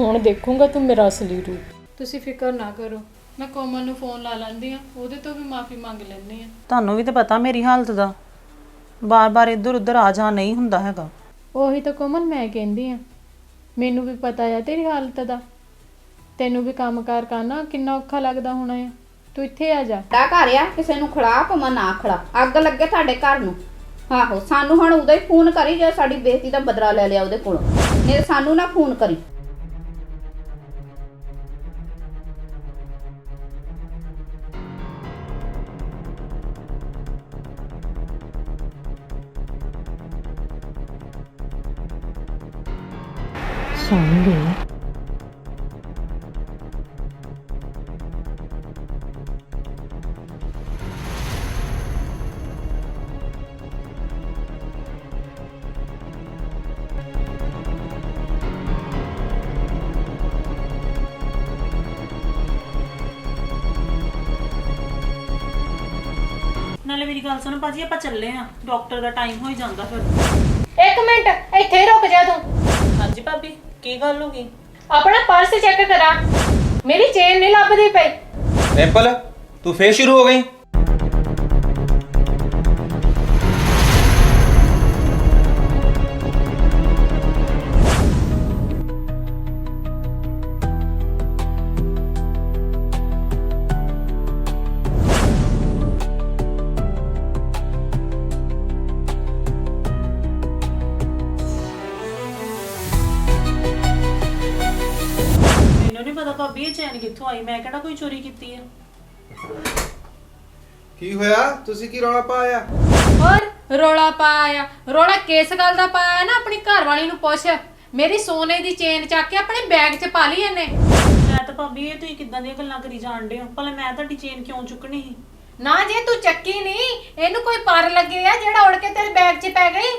ਹੁਣ ਦੇਖੂੰਗਾ ਤੂੰ ਮੇਰਾ ਅਸਲੀ ਰੂਪ। ਤੁਸੀਂ ਫਿਕਰ ਨਾ ਕਰੋ। ਮੈਂ ਕੋਮਲ ਨੂੰ ਫੋਨ ਲਾ ਲੈਂਦੀ ਆ ਉਹਦੇ ਤੋਂ ਵੀ ਮਾਫੀ ਮੰਗ ਲੈਂਦੀ ਆ ਤੁਹਾਨੂੰ ਵੀ ਤਾਂ ਪਤਾ ਮੇਰੀ ਹਾਲਤ ਦਾ। ਬਾਰ-ਬਾਰ ਇੱਧਰ ਉੱਧਰ ਆ ਜਾ ਨਹੀਂ ਹੁੰਦਾ ਹੈਗਾ। ਉਹੀ ਤਾਂ ਕੋਮਲ ਮੈਂ ਕਹਿੰਦੀ ਆ ਮੈਨੂੰ ਵੀ ਪਤਾ ਆ ਤੇਰੀ ਹਾਲਤ ਦਾ। ਤੈਨੂੰ ਵੀ ਕੰਮਕਾਰ ਕਰਨਾ ਕਿੰਨਾ ਔਖਾ ਲੱਗਦਾ ਹੋਣਾ ਆ। ਤੂੰ ਇੱਥੇ ਆ ਜਾ। ਦਾ ਘਰ ਆ ਕਿਸੇ ਨੂੰ ਖੜਾ ਭਾਵੇਂ ਨਾ ਖੜਾ ਅੱਗ ਲੱਗੇ ਤੁਹਾਡੇ ਘਰ ਨੂੰ। ਆਹੋ ਸਾਨੂੰ ਹੁਣ ਉਦੋਂ ਹੀ ਫੋਨ ਕਰੀ ਜੇ ਸਾਡੀ ਬੇਇੱਜ਼ਤੀ ਦਾ ਬਦਲਾ ਲੈ ਲਿਆ ਉਹਦੇ ਕੋਲੋਂ। ਨਹੀਂ ਤਾਂ ਸਾਨੂੰ ਨਾ ਫੋਨ ਕਰੀ। ਮੇਰੀ ਗੱਲ ਸੁਣ ਭਾਜੀ ਆਪਾਂ ਚੱਲੇ ਆ। ਡਾਕਟਰ ਦਾ ਟਾਈਮ ਹੋ ਹੀ ਜਾਂਦਾ ਫਿਰ। ਇੱਕ ਮਿੰਟ ਇੱਥੇ ਹੀ ਰੁਕ ਜਾ ਤੂੰ। ਹਾਂਜੀ ਭਾਬੀ ਕੀ ਗੱਲ ਹੋ ਗਈ? ਆਪਣਾ ਪਰਸ ਚੈੱਕ ਕਰਾ। ਮੇਰੀ ਚੇਨ ਨਹੀਂ ਲੱਭਦੀ ਪਈ। ਟੈਂਪਲ ਤੂੰ ਫੇਰ ਸ਼ੁਰੂ ਹੋ ਗਈ? ਭਾਬੀ ਇਹ ਚੈਨ ਕਿੱਥੋਂ ਆਈ? ਮੈਂ ਕਿਹੜਾ ਕੋਈ ਚੋਰੀ ਕੀਤੀ ਹੈ ਕੀ ਹੋਇਆ? ਤੁਸੀਂ ਕੀ ਰੌਲਾ ਪਾਇਆ? ਹੋਰ ਰੋਲਾ ਪਾਇਆ। ਰੋਲਾ ਕਿਸ ਗੱਲ ਦਾ ਪਾਇਆ ਨਾ? ਆਪਣੀ ਘਰ ਵਾਲੀ ਨੂੰ ਪੁੱਛ। ਮੇਰੀ ਸੋਨੇ ਦੀ ਚੇਨ ਚੱਕ ਕੇ ਆਪਣੇ ਬੈਗ 'ਚ ਪਾ ਲਈ ਇਹਨੇ। ਮੈਂ ਤਾਂ ਭਾਬੀ ਇਹ ਤੁਸੀਂ ਕਿੱਦਾਂ ਦੀਆਂ ਗੱਲਾਂ ਕਰੀ ਜਾਣਦੇ ਹੋ? ਭਲੇ ਮੈਂ ਤੁਹਾਡੀ ਚੇਨ ਕਿਉਂ ਚੁੱਕਣੀ ਸੀ? ਨਾ ਜੇ ਤੂੰ ਚੱਕੀ ਨਹੀਂ ਇਹਨੂੰ ਕੋਈ ਪਰ ਲੱਗੇ ਆ ਜਿਹੜਾ ਉੜ ਕੇ ਤੇਰੇ ਬੈਗ 'ਚ ਪੈ ਗਈ?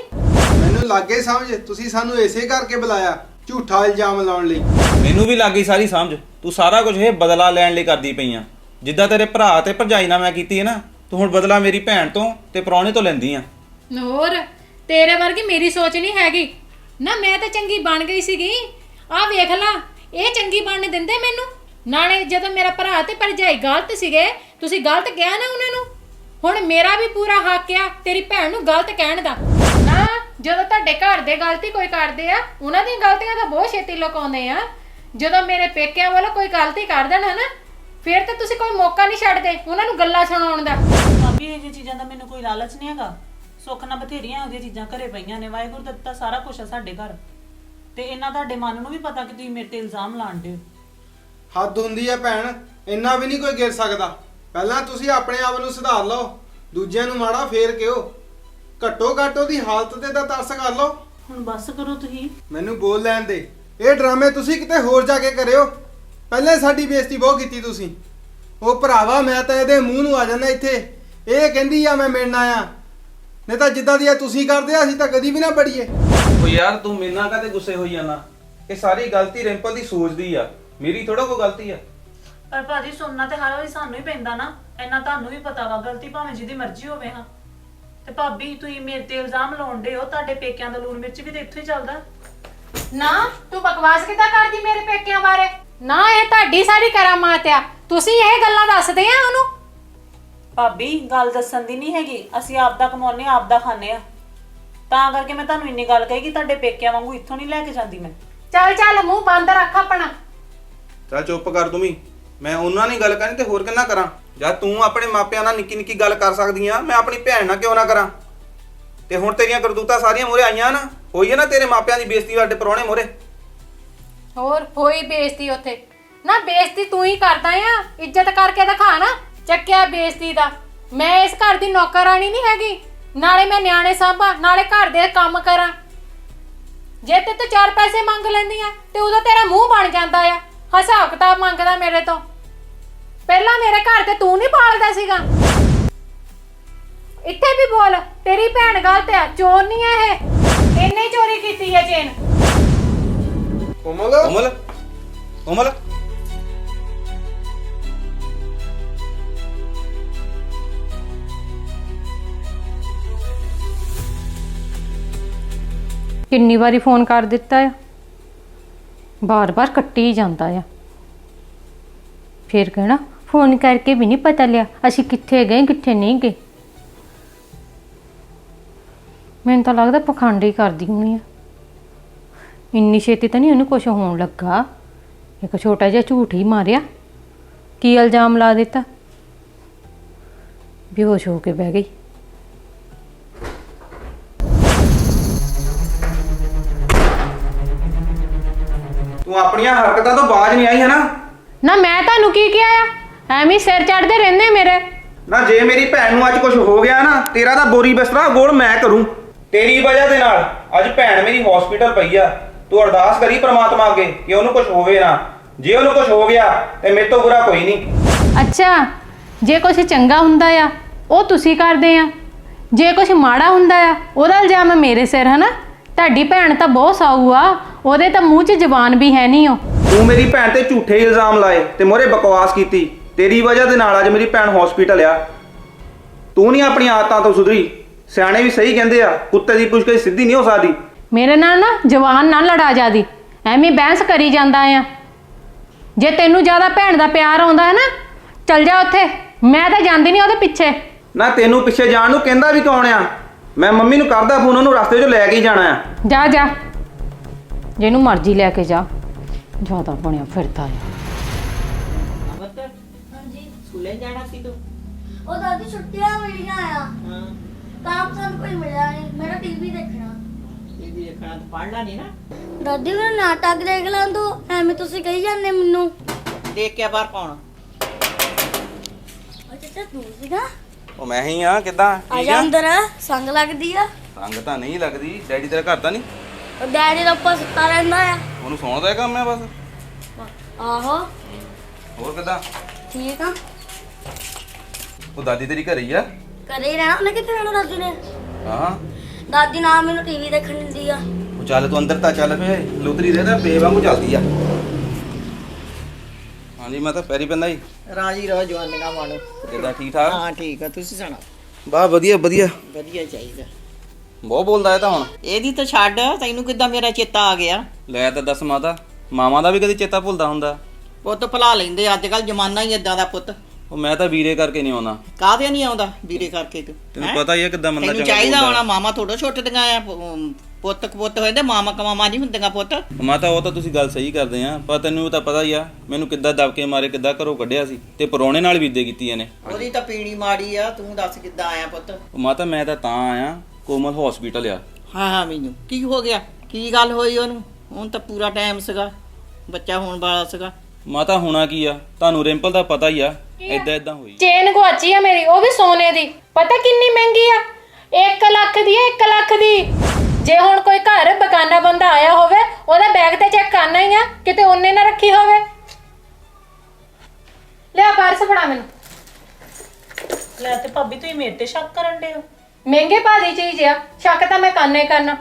ਮੈਨੂੰ ਲੱਗੇ ਸਮਝ ਤੁਸੀਂ ਸਾਨੂੰ ਇਸੇ ਕਰਕੇ ਬੁਲਾਇਆ। ਝੂਠਾ ਇਲਜ਼ਾਮ ਲਾਉਣ ਲਈ। ਮੈਨੂੰ ਵੀ ਲੱਗ ਸਾਰੀ ਸਮਝ। ਤੂੰ ਸਾਰਾ ਕੁਝ ਇਹ ਬਦਲਾ ਲੈਣ ਲਈ ਕਰਦੀ ਪਈ ਆ। ਜਿੱਦਾਂ ਤੇਰੇ ਭਰਾ ਤੇ ਭਰਜਾਈ ਨਾਲ ਮੈਂ ਕੀਤੀ ਹੈ ਨਾ ਤੂੰ ਹੁਣ ਬਦਲਾ ਮੇਰੀ ਭੈਣ ਤੋਂ ਤੇ ਪ੍ਰਾਹੁਣੇ ਤੋਂ ਲੈਂਦੀ ਆ। ਹੋਰ ਤੇਰੇ ਵਰਗੀ ਮੇਰੀ ਸੋਚ ਨਹੀਂ ਹੈਗੀ। ਨਾ ਮੈਂ ਤਾਂ ਚੰਗੀ ਬਣ ਗਈ ਸੀਗੀ। ਆਹ ਵੇਖ ਲਾ ਇਹ ਚੰਗੀ ਬਣਨ ਦਿੰਦੇ ਮੈਨੂੰ? ਨਾਲੇ ਜਦੋਂ ਮੇਰਾ ਭਰਾ ਤੇ ਭਰਜਾਈ ਗਲਤ ਸੀਗੇ ਤੁਸੀਂ ਗਲਤ ਕਿਹਾ ਨਾ ਉਹਨਾਂ ਨੂੰ? ਹੁਣ ਮੇਰਾ ਵੀ ਪੂਰਾ ਹੱਕ ਆ ਤੇਰੀ ਭੈਣ ਨੂੰ ਗਲਤ ਕਹਿਣ ਦਾ। ਨਾ ਜਦੋਂ ਤੁਹਾਡੇ ਘਰ ਦੇ ਗਲਤੀ ਕੋਈ ਕਰਦੇ ਆ ਉਹਨਾਂ ਦੀਆਂ ਗਲਤੀਆਂ ਤਾਂ ਬਹੁਤ ਛੇਤੀ ਲੁਕਾਉਂਦੇ ਆ। ਜਦੋਂ ਮੇਰੇ ਪੇਕਿਆਂ ਵੱਲੋਂ ਕੋਈ ਗਲਤੀ ਕਰ ਦੇਣ ਹਨਾ ਫਿਰ ਤਾਂ ਤੁਸੀਂ ਕੋਈ ਮੌਕਾ ਨਹੀਂ ਛੱਡਦੇ ਉਹਨਾਂ ਨੂੰ ਗੱਲਾਂ ਸੁਣਾਉਣ ਦਾ। ਭਾਬੀ ਇਹ ਜਿਹੀ ਚੀਜ਼ਾਂ ਦਾ ਮੈਨੂੰ ਕੋਈ ਲਾਲਚ ਨਹੀਂ ਹੈਗਾ। ਸੁੱਖ ਨਾਲ ਬਥੇਰੀਆਂ ਉਹਦੀਆਂ ਚੀਜ਼ਾਂ ਘਰੇ ਪਈਆਂ ਨੇ ਵਾਹਿਗੁਰੂ ਦਾ ਦਿੱਤਾ ਸਾਰਾ ਕੁਝ ਆ ਸਾਡੇ ਘਰ। ਤੇ ਇਹਨਾਂ ਤੁਹਾਡੇ ਮਨ ਨੂੰ ਵੀ ਪਤਾ ਕਿ ਤੁਸੀਂ ਮੇਰੇ ਤੇ ਇਲਜ਼ਾਮ ਲਾਣਦੇ ਹੋ। ਹੱਦ ਹੁੰਦੀ ਹੈ ਭੈਣ ਇੰਨਾ ਵੀ ਨਹੀਂ ਕੋਈ ਗਿਰ ਸਕਦਾ। ਪਹਿਲਾਂ ਤੁਸੀਂ ਆਪਣੇ ਆਪ ਨੂੰ ਸੁਧਾਰ ਲਓ ਦੂਜਿਆਂ ਨੂੰ ਮਾੜਾ ਫੇਰ ਕਿਓ ਘੱਟੋ ਘੱਟ ਉਹਦੀ ਹਾਲਤ ਤੇ ਤਾਂ ਤਰਸ ਕਰ ਲਓ। ਹੁਣ ਬਸ ਕਰੋ ਤੁਸੀਂ। ਮੈਨੂੰ ਬੋਲ ਲੈਣ ਦੇ। ਇਹ ਡਰਾਮੇ ਤੁਸੀਂ ਕਿਤੇ ਹੋਰ ਜਾ ਕੇ ਕਰਿਓ। ਪਹਿਲੇ ਸਾਡੀ ਬੇਇੱਜ਼ਤੀ ਬਹੁਤ ਕੀਤੀ ਤੁਸੀਂ। ਉਹ ਭਰਾਵਾ ਮੈਂ ਤਾਂ ਇਹਦੇ ਮੂੰਹ ਨੂੰ ਆ ਜਾਂਦਾ ਇੱਥੇ। ਇਹ ਕਹਿੰਦੀ ਆ ਮੈਂ ਮਿਲਣ ਆਇਆ। ਨਹੀਂ ਤਾਂ ਜਿੱਦਾਂ ਦੀ ਆ ਤੁਸੀਂ ਕਰਦੇ ਆ ਅਸੀਂ ਤਾਂ ਕਦੀ ਵੀ ਨਾ ਬੜੀਏ। ਉਹ ਯਾਰ ਤੂੰ ਮੇਰੇ ਨਾਲ ਕਾਤੇ ਗੁੱਸੇ ਹੋਈ ਜਾਣਾ ਇਹ ਸਾਰੀ ਗਲਤੀ ਰਿੰਪਲ ਦੀ ਸੋਚ ਦੀ ਆ। ਮੇਰੀ ਥੋੜਾ ਕੋਈ ਗਲਤੀ ਆ। ਪਰ ਭਾਜੀ ਸੁਣਨਾ ਤੇ ਹਰ ਵਾਰੀ ਸਾਨੂੰ ਹੀ ਪੈਂਦਾ ਨਾ। ਇੰਨਾ ਤੁਹਾਨੂੰ ਵੀ ਪਤਾ ਵਾ ਗਲਤੀ ਭਾਵੇਂ ਜਿਹਦੀ ਮਰਜ਼ੀ ਹੋਵੇ ਹਾਂ। ਤੇ ਭਾਬੀ ਤੁਸੀਂ ਮੇਰੇ ਤੇ ਇਲਜ਼ਾਮ ਲਾਉਂਦੇ ਹੋ ਤੁਹਾਡੇ ਪੇਕਿਆਂ ਦਾ ਲੂਣ ਮਿਰਚ ਵੀ ਤੇ ਇੱਥੇ ਹੀ ਚੱਲਦਾ। ਨਾ ਤੂੰ ਬਕਵਾਸ ਕਿੱਦਾਂ ਕਰਦੀ ਮੇਰੇ ਪੇਕਿਆਂ ਬਾਰੇ? ਨਾ ਇਹ ਤੁਹਾਡੀ ਸਾਰੀ ਕਰਾਮਾਤ ਆ। ਤੁਸੀਂ ਇਹ ਗੱਲਾਂ ਦੱਸਦੇ ਆ ਉਹਨੂੰ? ਭਾਬੀ ਗੱਲ ਦੱਸਣ ਦੀ ਨਹੀਂ ਹੈਗੀ। ਅਸੀਂ ਆਪ ਦਾ ਕਮਾਉਨੇ ਆਪ ਦਾ ਖਾਂਦੇ ਆ ਤਾਂ ਕਰਕੇ ਮੈਂ ਤੁਹਾਨੂੰ ਇੰਨੀ ਗੱਲ ਕਹੀ ਕਿ ਤੁਹਾਡੇ ਪੇਕਿਆਂ ਵਾਂਗੂ ਇੱਥੋਂ ਨਹੀਂ ਲੈ ਕੇ ਜਾਂਦੀ ਮੈਂ। ਚੱਲ ਚੱਲ ਮੂੰਹ ਬੰਦ ਰੱਖ ਆਪਣਾ। ਚੱਲ ਚੁੱਪ ਕਰ ਤੂੰ ਵੀ। ਮੈਂ ਉਹਨਾਂ ਨਾਲ ਗੱਲ ਕਰਨੀ ਤੇ ਹੋਰ ਕਿੰਨਾ ਕਰਾਂ? ਜਾਂ ਤੂੰ ਆਪਣੇ ਮਾਪਿਆਂ ਨਾਲ ਨਿੱਕੀ ਨਿੱਕੀ ਗੱਲ ਕਰ ਸਕਦੀ ਆ, ਮੈਂ ਆਪਣੀ ਭੈਣ ਨਾਲ ਕਿਉਂ ਨਾ ਕਰਾਂ? ਤੇ ਹੁਣ ਤੇਰੀਆਂ ਕਰਤੂਤਾਂ ਸਾਰੀਆਂ ਮੂਹਰੇ ਆਈਆਂ ਨਾ, ਹੋਈ ਹੈ ਨਾ ਤੇਰੇ ਮਾਪਿਆਂ ਦੀ ਬੇਇੱਜ਼ਤੀ ਸਾਡੇ ਪ੍ਰਾਹੁਣੇ ਮੂਹਰੇ? ਹੋਰ, ਹੋਈ ਬੇਇੱਜ਼ਤੀ ਉੱਥੇ। ਨਾ ਬੇਇੱਜ਼ਤੀ ਤੂੰ ਹੀ ਕਰਦਾ ਆ, ਇੱਜ਼ਤ ਕਰਕੇ ਦਿਖਾ ਨਾ, ਚੱਕਿਆ ਬੇਇੱਜ਼ਤੀ ਦਾ। ਮੈਂ ਇਸ ਘਰ ਦੀ ਨੌਕਰਾਨੀ ਨਹੀਂ ਹੈਗੀ। ਨਾਲੇ ਮੈਂ ਨਿਆਣੇ ਸਾਂਭਾਂ, ਨਾਲੇ ਘਰ ਦੇ ਕੰਮ ਕਰਾਂ। ਜੇ ਤੇ ਤੂੰ ਚਾਰ ਪੈਸੇ ਮੰਗ ਲੈਂਦੀ ਆ, ਤੇ ਉਦੋਂ ਤੇਰਾ ਮੂੰਹ ਬਣ ਜਾਂਦਾ ਆ। ਹਿਸਾਬ ਕਿਤਾਬ ਮੰਗਦਾ ਮੇਰੇ ਤੋਂ। ਪਹਿਲਾਂ ਮੇਰੇ ਘਰ ਤੇ ਤੂੰ ਨਹੀਂ ਪਾਲਦਾ ਸੀਗਾ। ਇੱਥੇ ਵੀ ਬੋਲ ਤੇਰੀ ਭੈਣ ਗਲਤ ਆ ਚੋਰ ਨਹੀਂ ਆ ਇਹ। ਇੰਨੇ ਚੋਰੀ ਕੀਤੀ ਹੈ ਚੇਨ ਕੋਮਲ? ਕੋਮਲ? ਕੋਮਲ? ਕਿੰਨੀ ਵਾਰੀ ਫੋਨ ਕਰ ਦਿੱਤਾ ਆ? ਬਾਰ-ਬਾਰ ਕੱਟੀ ਜਾਂਦਾ ਆ। ਫਿਰ ਕਹਿਣਾ ਫੋਨ ਕਰਕੇ ਵੀ ਨਹੀਂ ਪਤਾ ਲਿਆ ਅਸੀਂ ਕਿੱਥੇ ਗਏ ਕਿੱਥੇ ਨਹੀਂ ਗਏ। ਮੈਨੂੰ ਤਾਂ ਲੱਗਦਾ ਪਖੰਡ ਹੀ ਕਰਦੀ ਹੋਣੀ ਆ। ਇੰਨੀ ਛੇਤੀ ਤਾਂ ਨਹੀਂ ਉਹਨੂੰ ਕੁਝ ਹੋਣ ਲੱਗਾ। ਇੱਕ ਛੋਟਾ ਜਿਹਾ ਝੂਠ ਹੀ ਮਾਰਿਆ। ਕੀ ਇਲਜ਼ਾਮ ਲਾ ਦਿੱਤਾ? ਬੇਹੋਸ਼ ਹੋ ਕੇ ਬਹਿ ਗਈ। ਤੂੰ ਆਪਣੀਆਂ ਹਰਕਤਾਂ ਤੋਂ ਬਾਜ ਨਹੀਂ ਆਈ ਹੈ ਨਾ? ਨਾ ਮੈਂ ਤੁਹਾਨੂੰ ਕੀ ਕਿਹਾ ਆ? ਐਵੇਂ ਹੀ ਸਿਰ ਚੜਦੇ ਰਹਿੰਦੇ ਮੇਰੇ। ਨਾ ਜੇ ਮੇਰੀ ਭੈਣ ਨੂੰ ਅੱਜ ਕੁਝ ਹੋ ਗਿਆ ਨਾ ਤੇਰਾ ਤਾਂ ਬੋਰੀ ਬਿਸਤਰਾ ਗੋਲ ਮੈਂ ਕਰੂੰ। ਤੇਰੀ ਵਜ੍ਹਾ ਦੇ ਨਾਲ ਅੱਜ ਭੈਣ ਮੇਰੀ ਹਸਪੀਟਲ ਪਈ ਆ। ਤੂੰ ਅਰਦਾਸ ਕਰੀ ਪ੍ਰਮਾਤਮਾ ਅੱਗੇ ਕਿ ਉਹਨੂੰ ਕੁਝ ਹੋਵੇ ਨਾ। ਜੇ ਉਹਨੂੰ ਕੁਝ ਹੋ ਗਿਆ ਤੇ ਮੇਰੇ ਤੋਂ ਬੁਰਾ ਕੋਈ ਨਹੀਂ। ਅੱਛਾ ਜੇ ਕੁਝ ਚੰਗਾ ਹੁੰਦਾ ਆ ਉਹ ਤੁਸੀਂ ਕਰਦੇ ਆ। ਜੇ ਕੁਝ ਮਾੜਾ ਹੁੰਦਾ ਆ ਉਹਦਾ ਇਲਜ਼ਾਮ ਮੇਰੇ ਸਿਰ ਹਨਾ? ਤੁਹਾਡੀ ਭੈਣ ਤਾਂ ਬਹੁਤ ਸਾਊ ਆ ਉਹਦੇ ਤਾਂ ਮੂੰਹ 'ਚ ਜ਼ਬਾਨ ਵੀ ਹੈ ਨਹੀਂ ਉਹ। ਤੂੰ ਮੇਰੀ ਭੈਣ ਤੇ ਝੂਠੇ ਇਲਜ਼ਾਮ ਲਾਏ ਤੇ ਮੋਰੇ ਬਕਵਾਸ ਕੀਤੀ। ਤੇਰੀ ਵਜ੍ਹਾ ਦੇ ਨਾਲ ਅੱਜ ਮੇਰੀ ਭੈਣ ਹਸਪੀਟਲ ਆ। ਤੂੰ ਨਹੀਂ ਆਪਣੀਆਂ ਆਦਤਾਂ ਤੋਂ ਸੁਧਰੀ। ਸਿਆਣੇ ਵੀ ਸਹੀ ਕਹਿੰਦੇ ਆ ਕੁੱਤੇ ਦੀ ਪੁੱਛ ਕੇ ਸਿੱਧੀ ਨਹੀਂ ਹੋ ਸਕਦੀ। ਮੇਰੇ ਨਾਲ ਨਾ ਜਵਾਨ ਨਾ ਲੜਾ ਜਾਦੀ ਐਵੇਂ ਬਹਿਸ ਕਰੀ ਜਾਂਦਾ ਆ। ਜੇ ਤੈਨੂੰ ਜ਼ਿਆਦਾ ਭੈਣ ਦਾ ਪਿਆਰ ਆਉਂਦਾ ਹੈ ਨਾ ਚੱਲ ਜਾ ਉੱਥੇ। ਮੈਂ ਤਾਂ ਜਾਂਦੀ ਨਹੀਂ ਉਹਦੇ ਪਿੱਛੇ। ਨਾ ਤੈਨੂੰ ਪਿੱਛੇ ਜਾਣ ਨੂੰ ਕਹਿੰਦਾ ਵੀ ਕੌਣ ਆ? ਮੈਂ ਮੰਮੀ ਨੂੰ ਕਰਦਾ ਫੋਨ ਉਹਨੂੰ ਰਸਤੇ 'ਚੋਂ ਲੈ ਕੇ ਹੀ ਜਾਣਾ ਆ। ਜਾ ਜਾ। ਜਿਹਨੂੰ ਮਰਜ਼ੀ ਲੈ ਕੇ ਜਾ। ਜ਼ਿਆਦਾ ਬਣਿਆ ਫਿਰਦਾ ਆ। ਸਕੂਲੇ ਜਾਣਾ ਸੀ ਤੂੰ? ਉਹ ਦਾਦੀ ਛੁੱਟੀਆਂ ਮਿਲੀਆਂ ਆ ਹਾਂ। ਕੰਮ ਸਾਨੂੰ ਕੋਈ ਮਿਲਿਆ ਨਹੀਂ। ਮੇਰਾ ਟੀਵੀ ਦੇਖਣਾ। ਟੀਵੀ ਦੇਖਣਾ ਤੂੰ ਪੜ੍ਹਨਾ ਨਹੀਂ ਨਾ? ਦਾਦੀ ਮੈਂ ਨਾਟਕ ਦੇਖ ਲਾਂ ਤੂੰ। ਐਵੇਂ ਤੁਸੀਂ ਕਹੀ ਜਾਂਦੇ ਮੈਨੂੰ। ਦੇਖ ਕੇ ਬਾਹਰ ਕੌਣ? ਅੱਛਾ ਤੂੰ ਸੀਗਾ? ਉਹ ਮੈਂ ਹੀ ਆ ਕਿਦਾਂ? ਆ ਜਾ ਅੰਦਰ ਸੰਗ ਲੱਗਦੀ ਆ। ਸੰਗ ਤਾਂ ਨਹੀਂ ਲੱਗਦੀ। ਡੈਡੀ ਤੇਰਾ ਘਰ ਤਾਂ ਨਹੀਂ? ਉਹ ਡੈਡੀ ਦਾ ਉੱਪਰ ਸੁੱਤਾ ਰਹਿੰਦਾ ਆ। ਉਹਨੂੰ ਸੌਣ ਦਾ ਕੰਮ ਹੈ ਬਸ। ਆਹੋ। ਹੋਰ ਕਿਦਾਂ? ਠੀਕ ਆ। ਉਹ ਦਾਦੀ ਤੇਰੀ ਘਰੇ ਹੀ ਆ? ਕਦੇ ਹੀ ਰਹਿਣਾ ਉਹਨੇ ਕਿੱਥੇ ਰਹਿਣਾ ਦਾਦੀ ਨੇ? ਹਾਂ। ਦਾਦੀ ਨਾ ਮੈਨੂੰ ਟੀਵੀ ਦੇਖਣ ਦਿੰਦੀ ਆ। ਉਹ ਚੱਲ ਤੂੰ ਅੰਦਰ ਤਾਂ ਚੱਲ ਫੇ ਲੁਤਰੀ ਦੇ ਤਾਂ ਬੇ ਵਾਂਗੂ ਚੱਲਦੀ ਆ। ਹਾਂਜੀ ਮੈਂ ਤਾਂ ਪੈਰੀ ਪੈਂਦਾ ਜੀ। ਰਾਜੀ ਰਹੋ ਜਵਾਨੀਆਂ ਵਾਲੋ। ਕਿਦਾਂ ਠੀਕ ਠਾਕ ਹਾਂ ਠੀਕ ਆ ਤੁਸੀਂ ਸੁਣਾਓ? ਬਾ ਵਧੀਆ ਵਧੀਆ। ਵਧੀਆ ਚਾਹੀਦਾ। ਬਹੁਤ ਬੋਲਦਾ ਹੈ ਤਾਂ ਹੁਣ। ਇਹਦੀ ਤਾਂ ਛੱਡ ਤੈਨੂੰ ਕਿੱਦਾਂ ਮੇਰਾ ਚੇਤਾ ਆ ਗਿਆ? ਲੈ ਤਾਂ ਦੱਸ ਮਾਤਾ ਮਾਮਾ ਦਾ ਵੀ ਕਦੀ ਚੇਤਾ ਭੁੱਲਦਾ ਹੁੰਦਾ। ਪੁੱਤ ਭੁਲਾ ਲੈਂਦੇ ਅੱਜ ਕੱਲ ਜ਼ਮਾਨਾ ਹੀ ਇਦਾਂ ਦਾ ਪੁੱਤ। ਉਹ ਮੈਂ ਤਾਂ ਵੀਰੇ ਕਰਕੇ ਨਹੀਂ ਆਉਂਦਾ। ਕਾਹਦੇ ਨਹੀਂ ਆਉਂਦਾ? ਵੀਰੇ ਕਰਕੇ ਤੂੰ ਤੈਨੂੰ ਹੈਂ? ਪਤਾ ਹੀ ਹੈ ਕਿੱਦਾਂ ਬੰਦਾ ਤੈਨੂੰ ਚਾਹੀਦਾ ਹੋਣਾ ਮਾਮਾ ਥੋੜਾ ਛੁੱਟਦੀਆਂ ਆ ਪੁੱਤ ਪੁੱਤ ਹੋਏ ਤੇ ਮਾਮਾ ਕਮਾਮਾ ਨਹੀਂ ਹੁੰਦੀਆਂ ਪੁੱਤ। ਮਾਤਾ ਉਹ ਤਾਂ ਤੁਸੀਂ ਗੱਲ ਸਹੀ ਕਰਦੇ ਆ ਪਰ ਤੈਨੂੰ ਤਾਂ ਪਤਾ ਹੀ ਆ ਮੈਨੂੰ ਕਿੱਦਾਂ ਦਬ ਕੇ ਮਾਰੇ ਕਿੱਦਾਂ ਘਰੋਂ ਕੱਢਿਆ ਸੀ ਤੇ ਪਰੋਣੇ ਨਾਲ ਵੀ ਇੱਦੇ ਕੀਤੀ ਇਹਨੇ ਉਹਦੀ ਤਾਂ ਪੀਣੀ ਮਾੜੀ ਆ ਤੂੰ ਦੱਸ ਕਿੱਦਾਂ ਆਇਆ ਪੁੱਤ? ਉਹ ਮਾਤਾ ਮੈਂ ਤਾਂ ਤਾਂ ਆਇਆ ਕੋਮਲ ਹਸਪੀਟਲ ਆ। ਹਾਂ ਹਾਂ ਮੈਨੂੰ। ਕੀ ਹੋ ਗਿਆ? ਕੀ ਗੱਲ ਹੋਈ ਉਹਨੂੰ? ਹੁਣ ਤਾਂ ਪੂਰਾ ਟਾਈਮ ਸੀਗਾ। ਬੱਚਾ ਹੋਣ ਵਾਲਾ ਸੀਗਾ। ਮਾਤਾ ਹੋਣਾ ਕੀ ਆ? ਤੁਹਾਨੂੰ ਰਿੰਪਲ ਦਾ ਪਤਾ ਹੀ ਆ। ਏਦਾਂ ਏਦਾਂ ਹੋਈ। ਚੇਨ ਗਵਾਚੀ ਆ ਮੇਰੀ ਉਹ ਵੀ ਸੋਨੇ ਦੀ। ਪਤਾ ਕਿੰਨੀ ਮਹਿੰਗੀ ਆ? 1 ਲੱਖ ਦੀ ਆ 1 ਲੱਖ ਦੀ। ਜੇ ਹੁਣ ਕੋਈ ਘਰ ਬਗਾਨਾ ਬੰਦਾ ਆਇਆ ਹੋਵੇ ਉਹਦਾ ਬੈਗ ਤੇ ਚੈੱਕ ਕਰਨਾ ਹੀ ਆ ਕਿਤੇ ਉਹਨੇ ਨਾ ਰੱਖੀ ਹੋਵੇ। ਲੈ ਪਰਸ ਫੜਾ ਮੈਨੂੰ। ਲੈ ਤੇ ਭਾਬੀ ਤੁਸੀਂ ਮੇਰੇ ਤੇ ਸ਼ੱਕ ਕਰਨ ਦੇ ਹੋ? ਮਹਿੰਗੇ ਦੀ ਚੀਜ਼ ਆ ਸ਼ੱਕ ਤਾਂ ਮੈਂ ਕਰਨਾ ਹੀ ਕਰਨਾ।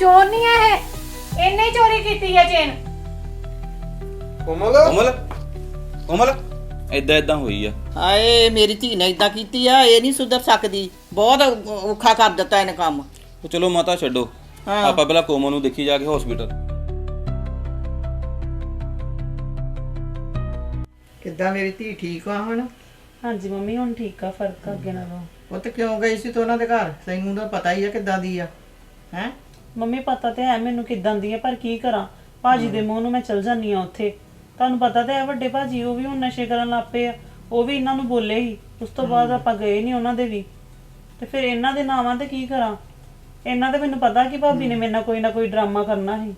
ਚੋਰ ਨਹੀਂ ਆ ਇਹ। ਇਹਨੇ ਹੀ ਚੋਰੀ ਕੀਤੀ ਆ ਚੇਨ। ਕੋਮਲ? ਕੋਮਲ? ਕੋਮਲ? ਏਦਾਂ ਏਦਾਂ ਹੋਈ ਆ। ਹਾਏ ਮੇਰੀ ਧੀ ਨੇ ਇਦਾਂ ਕੀਤੀ ਆ ਇਹ ਨਹੀਂ ਸੁਧਰ ਸਕਦੀ। ਬਹੁਤ ਔਖਾ ਕਰ ਦਿੱਤਾ ਇਹਨੇ ਕੰਮ। ਉਹ ਚਲੋ ਮਾਤਾ ਛੱਡੋ। ਹਾਂ। ਆਪਾਂ ਪਹਿਲਾਂ ਕੋਮਲ ਨੂੰ ਦੇਖੀ ਜਾ ਕੇ ਹਸਪੀਟਲ ਕਿੱਦਾਂ ਮੇਰੀ ਧੀ ਠੀਕ ਆ ਹੁਣ? ਹਾਂਜੀ ਮੰਮੀ ਹੁਣ ਠੀਕ ਆ ਫ਼ਰਕ ਆ ਅੱਗੇ ਨਾਲੋਂ। ਉਹ ਤੇ ਕਿਉਂ ਗਈ ਸੀ ਤੂੰ ਉਹਨਾਂ ਦੇ ਘਰ? ਤੈਨੂੰ ਤਾਂ ਪਤਾ ਹੀ ਆ ਕਿੱਦਾਂ ਦੀ ਆ। ਹੈ? ਮੰਮੀ ਪਤਾ ਤੇ ਹੈ ਮੈਨੂੰ ਕਿਦਾਂ ਦੀ ਹੈ, ਪਰ ਕੀ ਕਰਾਂ? ਭਾਜੀ ਦੇ ਮੂੰਹ ਨੂੰ ਮੈਂ ਚਲ ਜਾਂਦੀ ਆ ਉੱਥੇ। ਤੁਹਾਨੂੰ ਪਤਾ ਤੇ ਹੈ ਵੱਡੇ ਭਾਜੀ, ਉਹ ਵੀ ਹੁਣ ਨਸ਼ੇ ਕਰਨ ਲੱਗ ਪਏ ਆ। ਉਹ ਵੀ ਇਹਨਾਂ ਨੂੰ ਬੋਲੇ ਸੀ ਉਸ ਤੋਂ ਬਾਅਦ ਆਪਾਂ ਗਏ ਨਹੀਂ ਉਹਨਾਂ ਦੇ ਵੀ। ਤੇ ਫਿਰ ਇਹਨਾਂ ਦੇ ਨਾਵਾਂ ਤੇ ਕੀ ਕਰਾਂ? ਇਹਨਾਂ ਤੇ ਮੈਨੂੰ ਪਤਾ ਕਿ ਭਾਬੀ ਨੇ ਮੇਰੇ ਨਾਲ ਕੋਈ ਨਾ ਕੋਈ ਡਰਾਮਾ ਕਰਨਾ ਸੀ।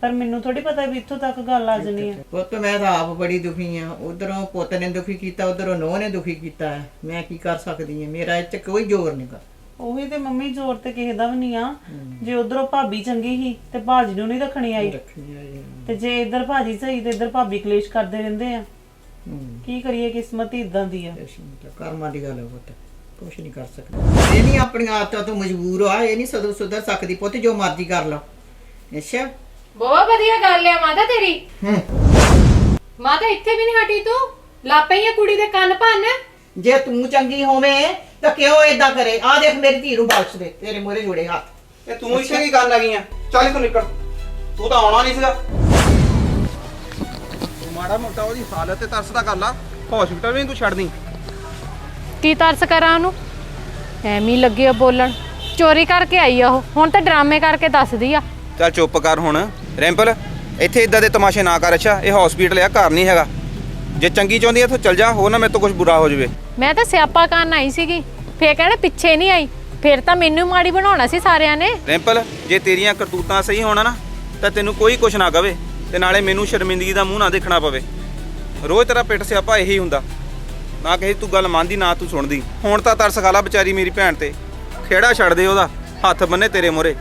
ਪਰ ਮੈਨੂੰ ਥੋੜੀ ਪਤਾ ਵੀ ਇੱਥੋਂ ਤੱਕ ਗੱਲ ਆ ਜਣੀ ਹੈ। ਪੁੱਤ, ਮੈਂ ਤਾਂ ਆਪ ਬੜੀ ਦੁਖੀ ਆ ਉਧਰੋਂ ਪੁੱਤ ਨੇ ਦੁਖੀ ਕੀਤਾ, ਉਧਰੋਂ ਨੋਹ ਨੇ ਦੁਖੀ ਕੀਤਾ ਹੈ। ਮੈਂ ਕੀ ਕਰ ਸਕਦੀ ਆ ਮੇਰਾ ਇਹ ਕੋਈ ਜ਼ੋਰ ਨਹੀਂਗਾ ਉਹੀ ਤੇ ਮੰਮੀ ਜ਼ੋਰ ਤੇ ਕਿਸੇ ਦਾ ਵੀ ਨਹੀਂ ਆ। ਜੇ ਉਧਰੋਂ ਭਾਬੀ ਚੰਗੀ ਸੀ ਤੇ ਭਾਜੀ ਨੂੰ ਨਹੀਂ ਰੱਖਣੀ ਆਈ। ਤੇ ਜੇ ਇੱਧਰ ਭਾਜੀ ਸਹੀ ਤੇ ਇੱਧਰ ਭਾਬੀ ਕਲੇਸ਼ ਕਰਦੇ ਰਹਿੰਦੇ ਆ। ਕੀ ਕਰੀਏ ਕਿਸਮਤ ਹੀ ਇਦਾਂ ਦੀ ਆ। ਕਰਮਾਂ ਦੀ ਗੱਲ ਹੈ ਪੁੱਤ। ਕੁਛ ਨਹੀਂ ਕਰ ਸਕਦਾ। ਇਹ ਨਹੀਂ ਆਪਣੀਆਂ ਆਦਤਾਂ ਤੋਂ ਮਜਬੂਰ ਆ ਇਹ ਨਹੀਂ ਸਦੋਂ ਸੁਧਰ ਸਕਦੀ ਪੁੱਤ ਜੋ ਮਰਜ਼ੀ ਕਰ ਲਾ। ਅੱਛਾ? ਬਹੁਤ ਵਧੀਆ ਗੱਲ ਆ ਮਾਤਾ ਤੇਰੀ। ਹੂੰ। ਮਾਤਾ ਇੱਥੇ ਵੀ ਨਹੀਂ ਹਟੀ ਤੂੰ? ਲਾਪਈ ਆ ਕੁੜੀ ਦੇ ਕੰਨ ਭੰਨ। ਜੇ ਤੂੰ ਚੰਗੀ ਹੋਵੇਂ ਤਾਂ ਕਿਉਂ ਏਦਾਂ ਕਰੇ? ਆ ਦੇਖ ਮੇਰੀ ਧੀ ਨੂੰ ਬਖਸ਼ ਦੇ ਤੇਰੇ ਮੂਹਰੇ ਜੋੜੇ ਹੱਥ। ਇਹ ਤੂੰ ਇੱਥੇ ਕੀ ਕਰਨ ਲੱਗੀ ਆ। ਚੱਲ ਇੱਥੋਂ ਨਿਕਲ। ਤੂੰ ਤਾਂ ਆਉਣਾ ਨਹੀਂ ਸੀਗਾ। ਤੂੰ ਮਾੜਾ ਮੋਟਾ ਉਹਦੀ ਹਾਲਤ ਤੇ ਤਰਸ ਤਾਂ ਕਰ ਲਾ। ਹਸਪੀਟਲ ਵੀ ਨੀ ਤੂੰ ਛੱਡਦੀ। ਕੀ ਤਰਸ ਕਰਾਂ ਉਹਨੂੰ? ਐਵੇਂ ਹੀ ਲੱਗੀ ਆ ਬੋਲਣ। ਚੋਰੀ ਕਰਕੇ ਆਈ ਆ ਉਹ। ਹੁਣ ਤਾਂ ਡਰਾਮੇ ਕਰਕੇ ਦੱਸਦੀ ਆ। ਚੱਲ ਚੁੱਪ ਕਰ ਹੁਣ। ਰੈਂਪਲ ਇੱਥੇ ਇਦਾਂ ਦੇ ਤਮਾਸ਼ੇ ਨਾ ਕਰ ਅੱਛਾ। ਇਹ ਹਸਪੀਟਲ ਆ ਘਰ ਨਹੀਂ ਹੈਗਾ। ਜੇ ਚੰਗੀ ਚਾਹੁੰਦੀ ਆ ਇੱਥੋਂ ਚੱਲ ਜਾ ਹੋਰ ਨਾ ਮੇਰੇ ਤੋਂ ਕੁਝ ਬੁਰਾ ਹੋ ਜਾਵੇ। ਮੈਂ ਤਾਂ ਸਿਆਪਾ ਕਰਨ ਆਈ ਸੀਗੀ ਫੇਰ ਕਹਿਣਾ ਪਿੱਛੇ ਨਹੀਂ ਆਈ। ਫੇਰ ਤਾਂ ਮੈਨੂੰ ਹੀ ਮਾੜੀ ਬਣਾਉਣਾ ਸੀ ਸਾਰਿਆਂ ਨੇ। ਰੈਂਪਲ ਜੇ ਤੇਰੀਆਂ ਕਰਤੂਤਾਂ ਸਹੀ ਹੋਣਾ ਨਾ ਤਾਂ ਤੈਨੂੰ ਕੋਈ ਕੁਝ ਨਾ ਕਵੇ ਤੇ ਨਾਲੇ ਮੈਨੂੰ ਸ਼ਰਮਿੰਦਗੀ ਦਾ ਮੂੰਹ ਨਾ ਦੇਖਣਾ ਪਵੇ। ਰੋਜ਼ ਤੇਰਾ ਪਿੱਟ ਸਿਆਪਾ ਇਹੀ ਹੁੰਦਾ। ਨਾ ਕਹੇ ਤੂੰ ਗੱਲ ਮੰਨਦੀ ਨਾ ਤੂੰ ਸੁਣਦੀ। ਹੁਣ ਤਾਂ ਤਰਸ ਖਾ ਲਾ ਵਿਚਾਰੀ ਮੇਰੀ ਭੈਣ ਤੇ। ਖੇੜਾ ਛੱਡ ਦੇ ਉਹਦਾ ਹੱਥ ਬੰਨੇ ਤੇਰੇ ਮੂਹਰੇ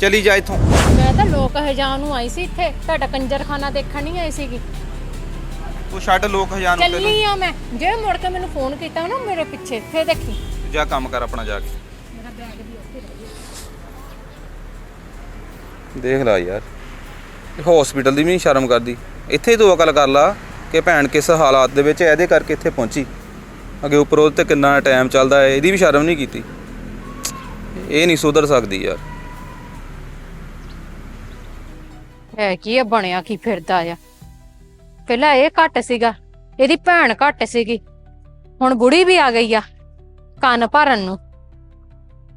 ਚਲੀ ਜਾ ਇੱਥੋਂ। ਮੈਂ ਤਾਂ ਲੋਕ ਹਜਾਨ ਨੂੰ ਆਈ ਸੀ ਇੱਥੇ ਤੁਹਾਡਾ ਕੰਜਰਖਾਨਾ ਦੇਖਣ ਨਹੀਂ ਆਈ ਸੀਗੀ। ਤੂੰ ਛੱਡ ਲੋਕ ਹਜ਼ਾਰ ਨੂੰ ਚੱਲੀ ਆ ਮੈਂ। ਜੇ ਮੁੜ ਕੇ ਮੈਨੂੰ ਫੋਨ ਕੀਤਾ ਨਾ ਮੇਰੇ ਪਿੱਛੇ ਫੇਰ ਦੇਖੀ। ਤੂੰ ਜਾ ਕੰਮ ਕਰ ਆਪਣਾ ਜਾ ਕੇ। ਦੇਖ ਲੈ ਯਾਰ ਹਸਪੀਟਲ ਦੀ ਵੀ ਨਹੀਂ ਸ਼ਰਮ ਕਰਦੀ। ਇੱਥੇ ਹੀ ਤੂੰ ਅਕਲ ਕਰ ਲਾ ਕਿ ਭੈਣ ਕਿਸ ਹਾਲਾਤ ਦੇ ਵਿੱਚ ਹੈ, ਇਹਦੇ ਕਰਕੇ ਇੱਥੇ ਪਹੁੰਚੀ। ਅੱਗੇ ਉੱਪਰ ਤੇ ਕਿੰਨਾ ਟਾਈਮ ਚੱਲਦਾ ਹੈ ਇਹਦੀ ਵੀ ਸ਼ਰਮ ਨਹੀਂ ਕੀਤੀ। ਇਹ ਨਹੀਂ ਸੁਧਰ ਸਕਦੀ ਯਾਰ। ਹੈ ਕੀ ਆ ਬਣਿਆ ਕੀ ਫਿਰਦਾ ਆ। ਪਹਿਲਾਂ ਇਹ ਘੱਟ ਸੀਗਾ, ਇਹਦੀ ਭੈਣ ਘੱਟ ਸੀਗੀ। ਹੁਣ ਬੁੜੀ ਵੀ ਆ ਗਈ ਆ, ਕੰਨ ਭਰਨ ਨੂੰ।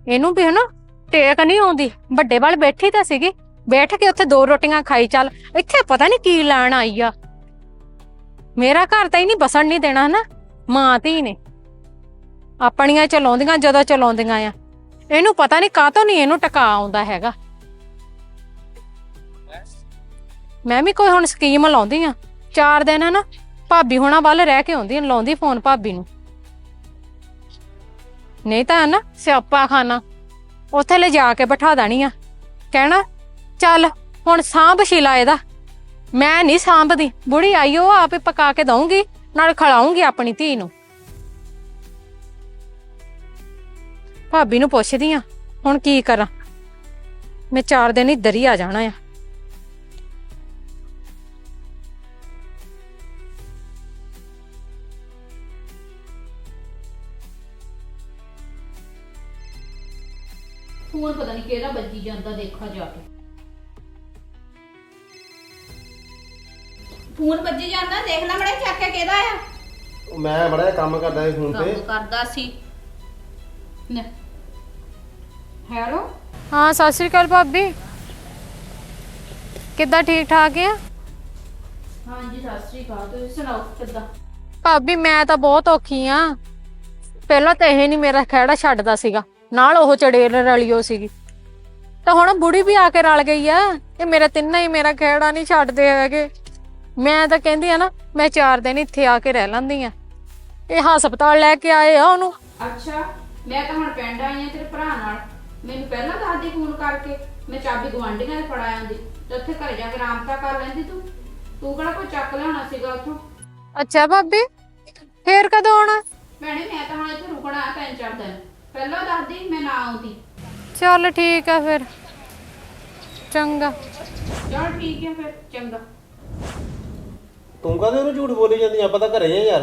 ਇਹਨੂੰ ਵੀ ਹਨਾ ਟੇਕ ਨਹੀਂ ਆਉਂਦੀ, ਵੱਡੇ ਵੱਲ ਬੈਠੀ ਤਾਂ ਸੀਗੀ, ਬੈਠ ਕੇ ਉੱਥੇ ਦੋ ਰੋਟੀਆਂ ਖਾਈ ਚੱਲ, ਇੱਥੇ ਪਤਾ ਨਹੀਂ ਕੀ ਲੈਣ ਆਈ ਆ। ਮੇਰਾ ਘਰ ਤਾਂ ਹੀ ਨਹੀਂ ਬਸਣ ਨਹੀਂ ਦੇਣਾ ਹਨਾ, ਮਾਂ ਧੀ ਨੇ। ਆਪਣੀਆਂ ਚਲਾਉਂਦੀਆਂ ਜਦੋਂ ਚਲਾਉਂਦੀਆਂ ਆ। ਇਹਨੂੰ ਪਤਾ ਨਹੀਂ ਕਾਹਤੋਂ ਨਹੀਂ ਇਹਨੂੰ ਟਕਾ ਆਉਂਦਾ ਹੈਗਾ। ਮੈਂ ਵੀ ਕੋਈ ਹੁਣ ਸਕੀਮ ਲਾਉਂਦੀ ਆ। ਚਾਰ ਦਿਨ ਨਾ, ਭਾਬੀ ਹੁਣਾਂ ਵੱਲ ਰਹਿ ਕੇ ਆਉਂਦੀ ਆ ਲਾਉਂਦੀ ਫੋਨ ਭਾਬੀ ਨੂੰ। ਨਹੀਂ ਤਾਂ ਹੈ ਨਾ, ਸਿਆਪਾ ਖਾਨਾ, ਉੱਥੇ ਲੈ ਜਾ ਕੇ ਬਿਠਾ ਦੇਣੀ ਆ। ਕਹਿਣਾ, ਚੱਲ, ਹੁਣ ਸਾਂਭ ਸ਼ੀਲਾ ਇਹਦਾ। ਮੈਂ ਨਹੀਂ ਸਾਂਭਦੀ, ਬੁੜੀ ਆਈ, ਉਹ ਆਪੇ ਪਕਾ ਕੇ ਦਊਂਗੀ, ਨਾਲ ਖਿਲਾਉਂਗੀ ਆਪਣੀ ਧੀ ਨੂੰ। ਭਾਬੀ ਨੂੰ ਪੁੱਛਦੀ ਆ, ਹੁਣ ਕੀ ਕਰਾਂ? ਮੈਂ ਚਾਰ ਦਿਨ ਇੱਧਰ ਹੀ ਆ ਜਾਣਾ ਆ। ਫੋਨ ਪਤਾ ਨਹੀਂ ਕਿਹੜਾ ਵੱਜੀ ਜਾਂਦਾ ਦੇਖਾ ਜਾ ਕੇ। ਫੋਨ ਵੱਜੀ ਜਾਂਦਾ ਦੇਖ ਲੈ ਮੜਾ ਚੱਕ ਕੇ ਕਿਹਦਾ ਆ। ਉਹ ਮੈਂ ਬੜਾ ਕੰਮ ਕਰਦਾ ਸੀ ਫੋਨ ਤੇ। ਕੰਮ ਕਰਦਾ ਸੀ। ਨੇ ਹੈਲੋ? ਹਾਂ ਸਤਿ ਸ਼੍ਰੀ ਅਕਾਲ ਭਾਬੀ। ਕਿੱਦਾਂ ਠੀਕ ਠਾਕ ਆ? ਹਾਂਜੀ ਸਤਿ ਸ੍ਰੀ ਅਕਾਲ। ਤੁਸੀਂ ਸੁਣਾਓ ਕਿੱਦਾਂ? ਭਾਬੀ ਮੈਂ ਤਾਂ ਬਹੁਤ ਔਖੀ ਆ। ਪਹਿਲਾਂ ਤਾਂ ਇਹ ਨਹੀਂ ਮੇਰਾ ਖਹਿੜਾ ਛੱਡਦਾ ਸੀਗਾ। ਨਾਲ ਉਹ ਚੜੇਲ ਰਲਿਓ ਸੀਗੀ। ਤਾਂ ਹੁਣ ਬੁੜੀ ਵੀ ਆ ਕੇ ਰਲ ਗਈ ਆ। ਇਹ ਮੇਰੇ ਤਿੰਨੇ ਹੀ ਮੇਰਾ ਖਹਿੜਾ ਨਹੀਂ ਛੱਡਦੇ ਹੈਗੇ। ਮੈਂ ਤਾਂ ਕਹਿੰਦੀ ਆ ਨਾ ਮੈਂ ਚਾਰ ਦਿਨ ਇੱਥੇ ਆ ਕੇ ਰਹਿ ਲੈਂਦੀ ਆ। ਇਹ ਹਸਪਤਾਲ ਲੈ ਕੇ ਆਏ ਆ ਉਹਨੂੰ। ਅੱਛਾ ਮੈਂ ਤਾਂ ਹੁਣ ਪਿੰਡ ਆਈ ਆ ਤੇਰੇ ਭਰਾ ਨਾਲ। ਮੈਨੂੰ ਪਹਿਲਾਂ ਦੱਸਦੀ ਫੋਨ ਕਰਕੇ ਮੈਂ ਚਾਬੀ ਗਵਾਂਢੀਆਂ ਦੇ ਫੜਾ ਆਉਂਦੀ ਤੇ ਉੱਥੇ ਘਰੇ ਜਾ ਕੇ ਆਰਾਮ ਤਾਂ ਕਰ ਲੈਂਦੀ ਤੂੰ। ਤੂੰ ਕਿਹੜਾ ਕੋਈ ਚੱਕ ਲਿਆਉਣਾ ਸੀਗਾ ਉੱਥੋਂ? ਅੱਛਾ ਭਾਬੀ ਫੇਰ ਕਦੋਂ ਆਉਣਾ? ਭੈਣੇ ਮੈਂ ਤਾਂ ਹੁਣ ਇੱਥੇ ਰੁਕਣਾ ਆ ਤਿੰਨ ਚਾਰ ਦਿਨ। ਪਹਿਲਾਂ ਦੱਸਦੀ ਮੈਂ ਨਾ ਆਉਂਦੀ। ਚੱਲ ਠੀਕ ਆ ਫਿਰ। ਚੰਗਾ। ਚਲ ਠੀਕ ਹੈ ਫਿਰ ਚੰਗਾ। ਤੂੰ ਕਹਦੇ ਉਹਨੂੰ ਝੂਠ ਬੋਲੀ ਜਾਂਦੀ ਆਪਾਂ ਤਾਂ ਘਰੇ ਆ ਯਾਰ।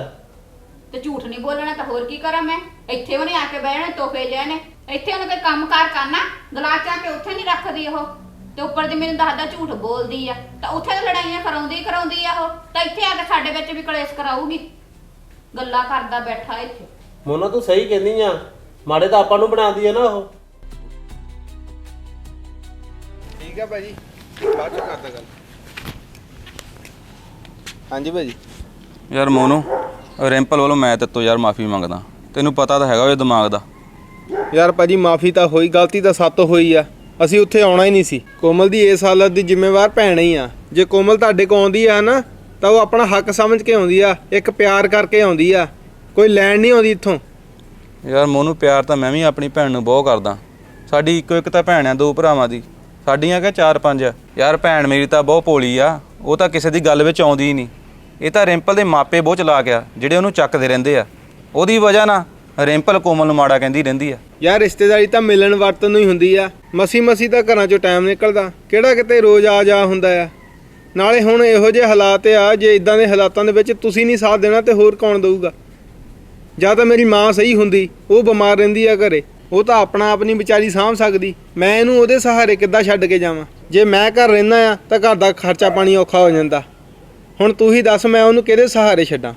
ਤੇ ਝੂਠ ਨਹੀਂ ਬੋਲਣਾ ਤਾਂ ਹੋਰ ਕੀ ਕਰਾਂ ਮੈਂ? ਇੱਥੇ ਉਹਨੇ ਆ ਕੇ ਬਹਿਣਾ ਤੋਹਫੇ ਜੇ ਨੇ ਇੱਥੇ ਉਹਨੇ ਕੋਈ ਕੰਮ ਕਾਰ ਕਰਨਾ? ਗਲਾਸ ਚਾ ਕੇ ਉੱਥੇ ਨਹੀਂ ਰੱਖਦੀ ਉਹ। ਤੇ ਉੱਪਰ ਦੀ ਮੈਨੂੰ ਦੱਸਦਾ ਝੂਠ ਬੋਲਦੀ ਆ ਤਾਂ ਉੱਥੇ ਤਾਂ ਲੜਾਈਆਂ ਕਰਾਉਂਦੀ ਹੀ ਕਰਾਉਂਦੀ ਆ ਉਹ। ਤਾਂ ਇੱਥੇ ਆ ਕੇ ਸਾਡੇ ਵਿੱਚ ਵੀ ਕਲੇਸ਼ ਕਰਾਊਗੀ। ਗੱਲਾਂ ਕਰਦਾ ਬੈਠਾ ਇੱਥੇ। ਮੋਨਾ ਤੂੰ ਸਹੀ ਕਹਿੰਦੀ ਆ। ਮਾੜੇ ਤਾਂ ਆਪਾਂ ਨੂੰ ਬਣਾਉਂਦੀ ਆ ਨਾ ਉਹ। ਠੀਕ ਹੈ ਭਾਜੀ ਬਾਅਦ ਚ ਕਰਦਾ ਗੱਲ। ਹਾਂਜੀ ਭਾਜੀ। ਯਾਰ ਮੋਨੂ ਰੈਂਪਲ ਵੱਲੋਂ ਮੈਂ ਤੇਤੋਂ ਯਾਰ ਮਾਫੀ ਮੰਗਦਾ। ਤੈਨੂੰ ਪਤਾ ਤਾਂ ਹੈਗਾ ਉਹਦੇ ਦਿਮਾਗ ਦਾ। ਯਾਰ ਭਾਜੀ ਮਾਫੀ ਤਾਂ ਹੋਈ ਗਲਤੀ ਤਾਂ ਸੱਤ ਹੋਈ ਆ। ਅਸੀਂ ਉੱਥੇ ਆਉਣਾ ਹੀ ਨਹੀਂ ਸੀ। ਕੋਮਲ ਦੀ ਇਸ ਹਾਲਤ ਦੀ ਜ਼ਿੰਮੇਵਾਰ ਭੈਣ ਹੀ ਆ। ਜੇ ਕੋਮਲ ਤੁਹਾਡੇ ਕੋ ਆਉਂਦੀ ਆ ਨਾ ਤਾਂ ਉਹ ਆਪਣਾ ਹੱਕ ਸਮਝ ਕੇ ਆਉਂਦੀ ਆ ਇੱਕ ਪਿਆਰ ਕਰਕੇ ਆਉਂਦੀ ਆ। ਕੋਈ ਲੈਣ ਨਹੀਂ ਆਉਂਦੀ ਇੱਥੋਂ। ਯਾਰ ਮੋਨੂੰ ਪਿਆਰ ਤਾਂ ਮੈਂ ਵੀ ਆਪਣੀ ਭੈਣ ਨੂੰ ਬਹੁਤ ਕਰਦਾ। ਸਾਡੀ ਇੱਕੋ ਇੱਕ ਤਾਂ ਭੈਣ ਆ, ਦੋ ਭਰਾਵਾਂ ਦੀ। ਸਾਡੀਆਂ ਕਿ ਚਾਰ ਪੰਜ ਆ? ਯਾਰ ਭੈਣ ਮੇਰੀ ਤਾਂ ਬਹੁਤ ਭੋਲੀ ਆ, ਉਹ ਤਾਂ ਕਿਸੇ ਦੀ ਗੱਲ ਵਿੱਚ ਆਉਂਦੀ ਹੀ ਨਹੀਂ। ਇਹ ਤਾਂ ਰਿੰਪਲ ਦੇ ਮਾਪੇ ਬਹੁਤ ਚਲਾ ਆ, ਜਿਹੜੇ ਉਹਨੂੰ ਚੱਕਦੇ ਰਹਿੰਦੇ ਆ। ਉਹਦੀ ਵਜ੍ਹਾ ਨਾਲ ਰਿੰਪਲ ਕੋਮਲ ਨੂੰ ਮਾੜਾ ਕਹਿੰਦੀ ਰਹਿੰਦੀ ਆ। ਯਾਰ ਰਿਸ਼ਤੇਦਾਰੀ ਤਾਂ ਮਿਲਣ ਵਰਤਨ ਨੂੰ ਹੀ ਹੁੰਦੀ ਆ। ਮਸੀ ਮਸੀ ਤਾਂ ਘਰਾਂ ਚੋਂ ਟਾਈਮ ਨਿਕਲਦਾ। ਕਿਹੜਾ ਕਿਤੇ ਰੋਜ਼ ਆ ਜਾ ਹੁੰਦਾ ਆ। ਨਾਲੇ ਹੁਣ ਇਹੋ ਜਿਹੇ ਹਾਲਾਤ ਆ, ਜੇ ਇਦਾਂ ਦੇ ਹਾਲਾਤਾਂ ਦੇ ਵਿੱਚ ਤੁਸੀਂ ਨਹੀਂ ਸਾਥ ਦੇਣਾ ਤੇ ਹੋਰ ਕੌਣ ਦਊਗਾ? ਜਾਂ ਤਾਂ ਮੇਰੀ ਮਾਂ ਸਹੀ ਹੁੰਦੀ ਉਹ ਬਿਮਾਰ ਰਹਿੰਦੀ ਆ ਘਰੇ ਉਹ ਤਾਂ ਆਪਣਾ ਆਪ ਨਹੀਂ ਵਿਚਾਰੀ ਸਾਂਭ ਸਕਦੀ। ਮੈਂ ਇਹਨੂੰ ਉਹਦੇ ਸਹਾਰੇ ਕਿੱਦਾਂ ਛੱਡ ਕੇ ਜਾਵਾਂ? ਜੇ ਮੈਂ ਘਰ ਰਹਿਣਾ ਆ ਤਾਂ ਘਰ ਦਾ ਖਰਚਾ ਪਾਣੀ ਔਖਾ ਹੋ ਜਾਂਦਾ। ਹੁਣ ਤੂੰ ਹੀ ਦੱਸ ਮੈਂ ਉਹਨੂੰ ਕਿਹਦੇ ਸਹਾਰੇ ਛੱਡਾਂ?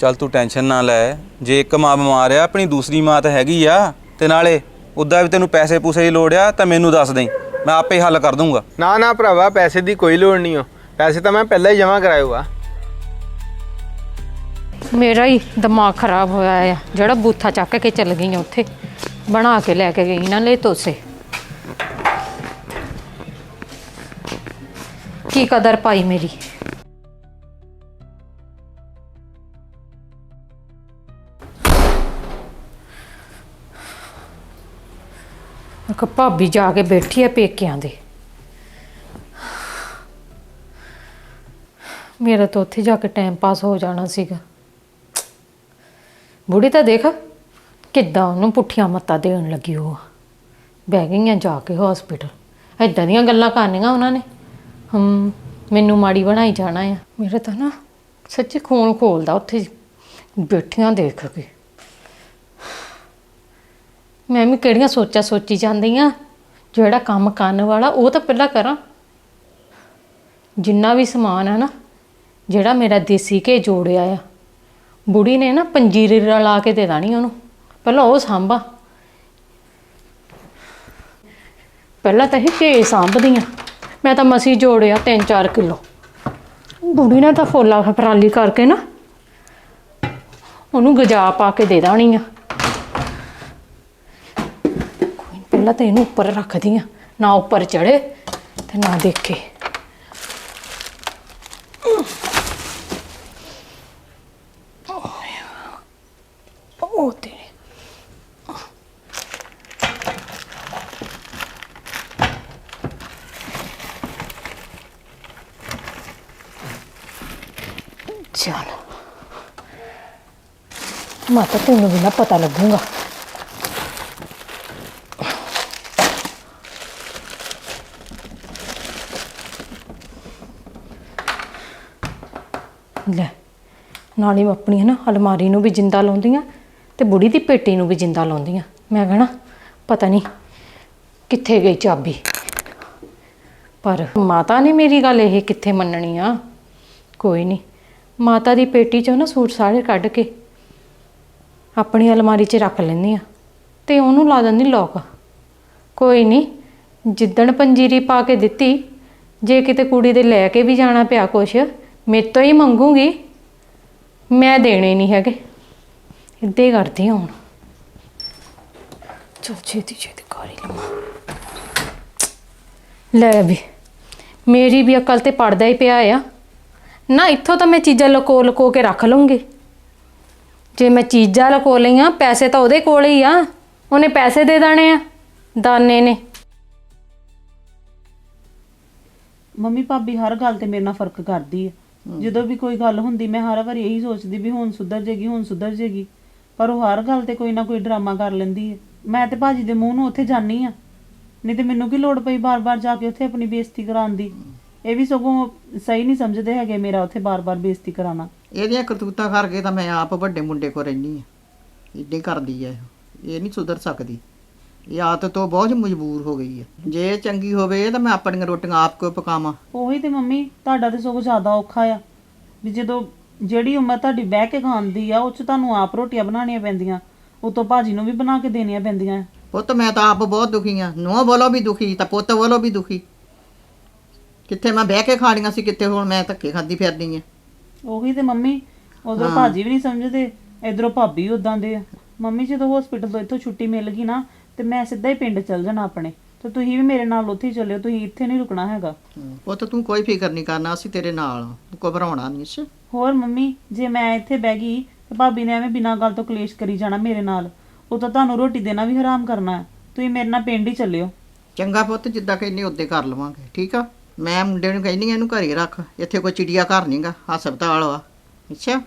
ਚੱਲ ਤੂੰ ਟੈਨਸ਼ਨ ਨਾ ਲੈ। ਜੇ ਇੱਕ ਮਾਂ ਬਿਮਾਰ ਆ ਆਪਣੀ ਦੂਸਰੀ ਮਾਂ ਤਾਂ ਹੈਗੀ ਆ ਤੇ ਨਾਲੇ ਉੱਦਾਂ ਵੀ ਤੈਨੂੰ ਪੈਸੇ ਪੂਸੇ ਦੀ ਲੋੜ ਆ ਤਾਂ ਮੈਨੂੰ ਦੱਸ ਦੇਈਂ। ਮੈਂ ਆਪੇ ਹੱਲ ਕਰ ਦੂੰਗਾ। ਨਾ ਨਾ ਭਰਾਵਾ ਪੈਸੇ ਦੀ ਕੋਈ ਲੋੜ ਨਹੀਂ ਹੋ ਪੈਸੇ ਤਾਂ ਮੈਂ ਪਹਿਲਾਂ ਹੀ ਜਮ੍ਹਾਂ ਕਰਾਏ ਹੋਆ ਮੇਰਾ ਹੀ ਦਿਮਾਗ ਖਰਾਬ ਹੋਇਆ ਆ। ਜਿਹੜਾ ਬੂਥਾ ਚੱਕ ਕੇ ਚੱਲ ਗਈ ਆ ਉੱਥੇ, ਬਣਾ ਕੇ ਲੈ ਕੇ ਗਈ ਨਾ ਲੈ ਤੋਸੇ। ਕੀ ਕਦਰ ਪਾਈ ਮੇਰੀ? ਇੱਕ ਭਾਬੀ ਜਾ ਕੇ ਬੈਠੀ ਆ ਪੇਕਿਆਂ ਦੇ। ਮੇਰਾ ਤਾਂ ਉੱਥੇ ਜਾ ਕੇ ਟਾਈਮ ਪਾਸ ਹੋ ਜਾਣਾ ਸੀਗਾ। ਬੁੜੀ ਤਾਂ ਦੇਖ ਕਿੱਦਾਂ ਉਹਨੂੰ ਪੁੱਠੀਆਂ ਮੱਤਾਂ ਦੇਣ ਲੱਗੀ ਉਹ। ਬਹਿ ਗਈਆਂ ਜਾ ਕੇ ਹਸਪੀਟਲ ਐਦਾਂ ਦੀਆਂ ਗੱਲਾਂ ਕਰਨੀਆਂ ਉਹਨਾਂ ਨੇ। ਹਮ, ਮੈਨੂੰ ਮਾੜੀ ਬਣਾਈ ਜਾਣਾ ਆ। ਮੇਰੇ ਤਾਂ ਨਾ ਸੱਚੀ ਖੂਨ ਖੋਲਦਾ ਉੱਥੇ ਬੈਠੀਆਂ ਦੇਖ ਕੇ। ਮੈਂ ਵੀ ਕਿਹੜੀਆਂ ਸੋਚਾਂ ਸੋਚੀ ਜਾਂਦੀ ਆ ਜਿਹੜਾ ਕੰਮ ਕਰਨ ਵਾਲਾ ਉਹ ਤਾਂ ਪਹਿਲਾਂ ਕਰਾਂ। ਜਿੰਨਾ ਵੀ ਸਮਾਨ ਹੈ ਨਾ, ਜਿਹੜਾ ਮੇਰਾ ਦੇਸੀ ਘੇ ਜੋੜਿਆ ਆ ਬੁੜੀ ਨੇ ਨਾ ਪੰਜੀਰੇ ਲਾ ਕੇ ਦੇ ਦੇਣੀ ਉਹਨੂੰ। ਪਹਿਲਾਂ ਉਹ ਸਾਂਭਾ। ਪਹਿਲਾਂ ਤਾਂ ਇਹ ਘੇ ਸਾਂਭਦੀਆਂ। ਮੈਂ ਤਾਂ ਮਸੀ ਜੋੜਿਆ 3-4 ਕਿਲੋ। ਬੁੜੀ ਨੇ ਤਾਂ ਫੋਲਾ ਫਰਾਲੀ ਕਰਕੇ ਨਾ ਉਹਨੂੰ ਗਜਾ ਪਾ ਕੇ ਦੇ ਦੇਣੀ ਆ। ਕੋਈ ਪਹਿਲਾਂ ਤਾਂ ਇਹਨੂੰ ਉੱਪਰ ਰੱਖਦੀ ਆ ਨਾ ਉੱਪਰ ਚੜੇ ਤੇ ਨਾ ਦੇਖੇ ਉਹ ਤੇਰੇ ਚੱਲ ਮਾਤਾ ਤੈਨੂੰ ਵੀ ਨਾ ਪਤਾ ਲੱਗੂਗਾ ਲੈ, ਨਾਲੇ ਮੈਂ ਆਪਣੀ ਹੈ ਨਾ ਅਲਮਾਰੀ ਨੂੰ ਵੀ ਜਿੰਦਾ ਲਾਉਂਦੀਆਂ ਤੇ ਬੁੜੀ ਦੀ ਪੇਟੀ ਨੂੰ ਵੀ ਜਿੰਦਾ ਲਾਉਂਦੀਆਂ। ਮੈਂ ਕਹਣਾ, ਪਤਾ ਨਹੀਂ ਕਿੱਥੇ ਗਈ ਚਾਬੀ। ਪਰ ਮਾਤਾ ਨੇ ਮੇਰੀ ਗੱਲ ਇਹ ਕਿੱਥੇ ਮੰਨਣੀ ਆ? ਕੋਈ ਨਹੀਂ, ਮਾਤਾ ਦੀ ਪੇਟੀ ਚੋਂ ਨਾ ਸੂਟ ਸਾਰੇ ਕੱਢ ਕੇ ਆਪਣੀ ਅਲਮਾਰੀ 'ਚ ਰੱਖ ਲੈਂਦੀ ਆ ਤੇ ਉਹਨੂੰ ਲਾ ਦਿੰਦੀ ਲੋਕ ਕੋਈ ਨਹੀਂ ਜਿੱਦਣ ਪੰਜੀਰੀ ਪਾ ਕੇ ਦਿੱਤੀ, ਜੇ ਕਿਤੇ ਕੁੜੀ ਦੇ ਲੈ ਕੇ ਵੀ ਜਾਣਾ ਪਿਆ ਕੁਛ, ਮੇਰੇ ਤੋਂ ਹੀ ਮੰਗੂਗੀ। ਮੈਂ ਦੇਣੇ ਨਹੀਂ ਹੈਗੇ। ਇੱਦਾਂ ਹੀ ਕਰਦੀ ਹਾਂ ਹੁਣ। ਚਲ ਛੇਤੀ ਛੇਤੀ ਕਰ ਹੀ ਲਵਾਂ। ਲੈ ਵੀ, ਮੇਰੀ ਵੀ ਅਕਲ ਤੇ ਪੜਦਾ ਹੀ ਪਿਆ ਆ। ਨਾ, ਇੱਥੋਂ ਤਾਂ ਮੈਂ ਚੀਜ਼ਾਂ ਲਕੋ ਲਕੋ ਕੇ ਰੱਖ ਲਵਾਂਗੀ ਜੇ ਮੈਂ ਚੀਜ਼ਾਂ ਲਕੋ ਲਈਆਂ ਪੈਸੇ ਤਾਂ ਉਹਦੇ ਕੋਲ ਹੀ ਆ। ਉਹਨੇ ਪੈਸੇ ਦੇ ਦੇਣੇ ਆ ਦਾਨੇ ਨੇ। ਮੰਮੀ ਭਾਬੀ ਹਰ ਗੱਲ ਤੇ ਮੇਰੇ ਨਾਲ ਫ਼ਰਕ ਕਰਦੀ ਹੈ। ਜਦੋਂ ਵੀ ਕੋਈ ਗੱਲ ਹੁੰਦੀ ਮੈਂ ਹਰ ਵਾਰੀ ਇਹੀ ਸੋਚਦੀ ਵੀ ਹੁਣ ਸੁਧਰ ਜੇਗੀ ਹੁਣ ਸੁਧਰ ਜੇਗੀ। ਪਰ ਉਹ ਹਰ ਗੱਲ ਤੇ ਕੋਈ ਨਾ ਕੋਈ ਡਰਾਮਾ ਕਰ ਲੈਂਦੀ ਹੈ ਮੈਂ ਤੇ ਭਾਜੀ ਦੇ ਮੂੰਹ ਨੂੰ ਉੱਥੇ ਜਾਨੀ ਆ। ਨਹੀਂ ਤੇ ਮੈਨੂੰ ਕੀ ਲੋੜ ਪਈ ਬਾਰ-ਬਾਰ ਜਾ ਕੇ ਉੱਥੇ ਆਪਣੀ ਬੇਇੱਜ਼ਤੀ ਕਰਾਉਣ ਦੀ? ਇਹ ਵੀ ਸਗੋਂ ਸਹੀ ਨਹੀਂ ਸਮਝਦੇ ਹੈਗੇ ਮੇਰਾ ਉੱਥੇ ਬਾਰ-ਬਾਰ ਬੇਇੱਜ਼ਤੀ ਕਰਾਉਣਾ। ਇਹਦੀਆਂ ਕਰਤੂਤਾਂ ਕਰਕੇ ਤਾਂ ਮੈਂ ਆਪ ਵੱਡੇ ਮੁੰਡੇ ਕੋ ਰਹਿਨੀ ਆ ਹੀ ਕਰਦੀ ਆ ਇਹ। ਨਹੀਂ ਸੁਧਰ ਸਕਦੀ। ਇਹ ਆਦਤ ਤੋਂ ਬਹੁਤ ਮਜਬੂਰ ਹੋ ਗਈ ਹੈ ਜੇ ਚੰਗੀ ਹੋਵੇ ਤਾਂ ਮੈਂ ਆਪਣੀਆਂ ਰੋਟੀਆਂ ਆਪ ਕੋ ਪਕਾਵਾਂ? ਉਹੀ ਤੇ ਮੰਮੀ ਤੁਹਾਡਾ ਤੇ ਸਗੋਂ ਜ਼ਿਆਦਾ ਔਖਾ ਆ। ਵੀ ਜਦੋਂ ਜਿਹੜੀ ਉਮਰ ਤੁਹਾਡੀ ਬਹਿ ਕੇ ਖਾਣ ਦੀ ਆ ਉਹ ਚ ਤੁਹਾਨੂੰ ਆਪ ਰੋਟੀਆਂ ਬਣਾਉਣੀਆਂ ਪੈਂਦੀਆਂ। ਉਤੋਂ ਭਾਜੀ ਨੂੰ ਵੀ ਬਣਾ ਕੇ ਦੇਣੀਆਂ ਪੈਂਦੀਆਂ। ਪੁੱਤ ਮੈਂ ਤਾਂ ਆਪ ਬਹੁਤ ਦੁਖੀ ਆ। ਨੂੰਹ ਵੱਲੋਂ ਵੀ ਦੁਖੀ ਤਾਂ ਪੁੱਤ ਵੱਲੋਂ ਵੀ ਦੁਖੀ। ਕਿੱਥੇ ਮੈਂ ਬਹਿ ਕੇ ਖਾਣੀਆਂ ਸੀ ਕਿੱਥੇ ਹੁਣ ਮੈਂ ਧੱਕੇ ਖਾਦੀ ਫਿਰਦੀ ਆ। ਉਹੀ ਤੇ ਮੰਮੀ ਉਧਰੋਂ ਭਾਜੀ ਵੀ ਨਹੀਂ ਸਮਝਦੇ ਇਧਰੋਂ ਭਾਬੀ ਉਦਾਂ ਦੇ ਆ। ਮੰਮੀ ਜਦੋਂ ਹਸਪੀਟਲ ਤੋਂ ਇੱਥੋਂ ਛੁੱਟੀ ਮਿਲ ਗਈ ਨਾ ਤੇ ਮੈਂ ਸਿੱਧਾ ਹੀ ਪਿੰਡ ਚੱਲ ਜਾਣਾ ਆਪਣੇ। ਤੇ ਤੁਸੀਂ ਵੀ ਮੇਰੇ ਨਾਲ ਉੱਥੇ ਹੀ ਚੱਲਿਓ ਤੁਸੀਂ ਇੱਥੇ ਨਹੀਂ ਰੁਕਣਾ ਹੈਗਾ। ਪੁੱਤ ਤੂੰ ਕੋਈ ਫਿਕਰ ਨਹੀਂ ਕਰਨਾ ਅਸੀਂ ਤੇਰੇ ਨਾਲ ਆ। ਤੂੰ ਘਬਰਾਉਣਾ ਨਹੀਂ ਸੀ ਹੋਰ ਮੰਮੀ ਜੇ ਮੈਂ ਇੱਥੇ ਬਹਿ ਗਈ ਤੇ ਭਾਬੀ ਨੇ ਐਵੇਂ ਬਿਨਾਂ ਗੱਲ ਤੋਂ ਕਲੇਸ਼ ਕਰੀ ਜਾਣਾ ਮੇਰੇ ਨਾਲ। ਉਹ ਤਾਂ ਤੁਹਾਨੂੰ ਰੋਟੀ ਦੇਣਾ ਵੀ ਹਰਾਮ ਕਰਨਾ ਹੈ। ਤੁਸੀਂ ਮੇਰੇ ਨਾਲ ਪਿੰਡ ਹੀ ਚੱਲਿਓ। ਚੰਗਾ ਪੁੱਤ ਜਿੱਦਾਂ ਕਹਿੰਦੇ ਉਦੇ ਕਰ ਲਵਾਂਗੇ ਠੀਕ ਆ? ਮੈਂ ਮੁੰਡੇ ਨੂੰ ਕਹਿੰਦੀ ਆ ਇਹਨੂੰ ਘਰੇ ਰੱਖ, ਇੱਥੇ ਕੋਈ ਚਿੜੀਆ ਘਰ ਨਹੀਂਗਾ ਹਸਪਤਾਲ ਆ ਅੱਛਾ?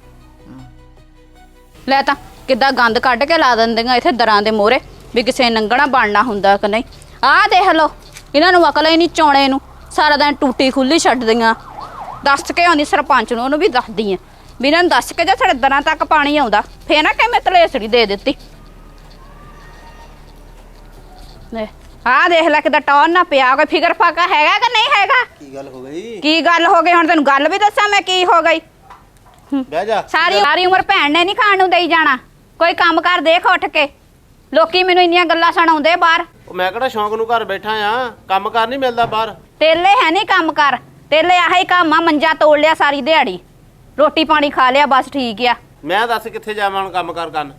ਲੈ ਤਾਂ, ਕਿੱਦਾਂ ਗੰਦ ਕੱਢ ਕੇ ਲਾ ਦਿੰਦੀਆਂ ਇੱਥੇ ਦਰਾਂ ਦੇ ਮੋਹਰੇ, ਵੀ ਕਿਸੇ ਨੰਗਣਾ ਬਣਨਾ ਹੁੰਦਾ ਕਿ ਨਹੀਂ। ਆਹ ਦੇਖ ਲਓ, ਇਹਨਾਂ ਨੂੰ ਅਕਲ ਹੀ ਨਹੀਂ ਚੌਣੇ ਨੂੰ। ਸਾਰਾ ਦਿਨ ਟੂਟੀ ਖੁੱਲੀ ਛੱਡਦੀਆਂ। ਦੱਸ ਕੇ ਆਉਂਦੀ, ਸਰਪੰਚ ਨੂੰ, ਉਹਨੂੰ ਵੀ ਦੱਸਦੀ ਆ ਵੀ ਇਹਨਾਂ ਨੂੰ ਦੱਸ ਕੇ ਜੇ ਸਾਡੇ ਦਰਾਂ ਤੱਕ ਪਾਣੀ ਆਉਂਦਾ, ਫੇਰ ਨਾ ਕਿਵੇਂ ਮੈਂ ਤਲੇਸੜੀ ਦੇ ਦਿੱਤੀ। ਨੇ ਆਹ ਦੇਖ ਲੈ ਕਿਦਾਂ ਟੌਰ ਨਾ ਪਿਆ, ਕੋਈ ਫਿਕਰ ਫਾਕਾ ਹੈਗਾ ਕਿ ਨਹੀਂ? ਹੈਗਾ? ਕੀ ਗੱਲ ਹੋ ਗਈ? ਕੀ ਗੱਲ ਹੋ ਗਈ? ਹੁਣ ਤੈਨੂੰ ਗੱਲ ਵੀ ਦੱਸਾਂ ਮੈਂ ਕੀ ਹੋ ਗਈ। ਬਹਿ ਜਾ। ਸਾਰੀ ਸਾਰੀ ਉਮਰ ਭੈਣ ਨੇ ਨਹੀਂ ਖਾਣ ਨੂੰ ਦੇਈ ਜਾਣਾ। ਕੋਈ ਕੰਮ ਕਰ ਦੇਖ ਉੱਠ ਕੇ। ਲੋਕੀ ਮੈਨੂੰ ਇੰਨੀਆਂ ਗੱਲਾਂ ਸੁਣਾਉਂਦੇ ਬਾਹਰ। ਉਹ ਮੈਂ ਕਿਹੜਾ ਸ਼ੌਂਕ ਨੂੰ ਘਰ ਬੈਠਾ ਆ? ਕੰਮ ਕਾਰ ਨਹੀਂ ਮਿਲਦਾ ਬਾਹਰ। ਤੇਲੇ ਹੈ ਨਹੀਂ ਕੰਮ ਕਰ। ਤੇਲੇ ਆਹੀ ਕੰਮ ਆ ਮੰਜਾ ਤੋੜ ਲਿਆ ਸਾਰੀ ਦਿਹਾੜੀ। ਰੋਟੀ ਪਾਣੀ ਖਾ ਲਿਆ ਬਸ ਠੀਕ ਆ। ਮੈਂ ਦੱਸ ਕਿੱਥੇ ਜਾਵਾਂ ਹੁਣ ਕੰਮ ਕਾਰ ਕਰਨ?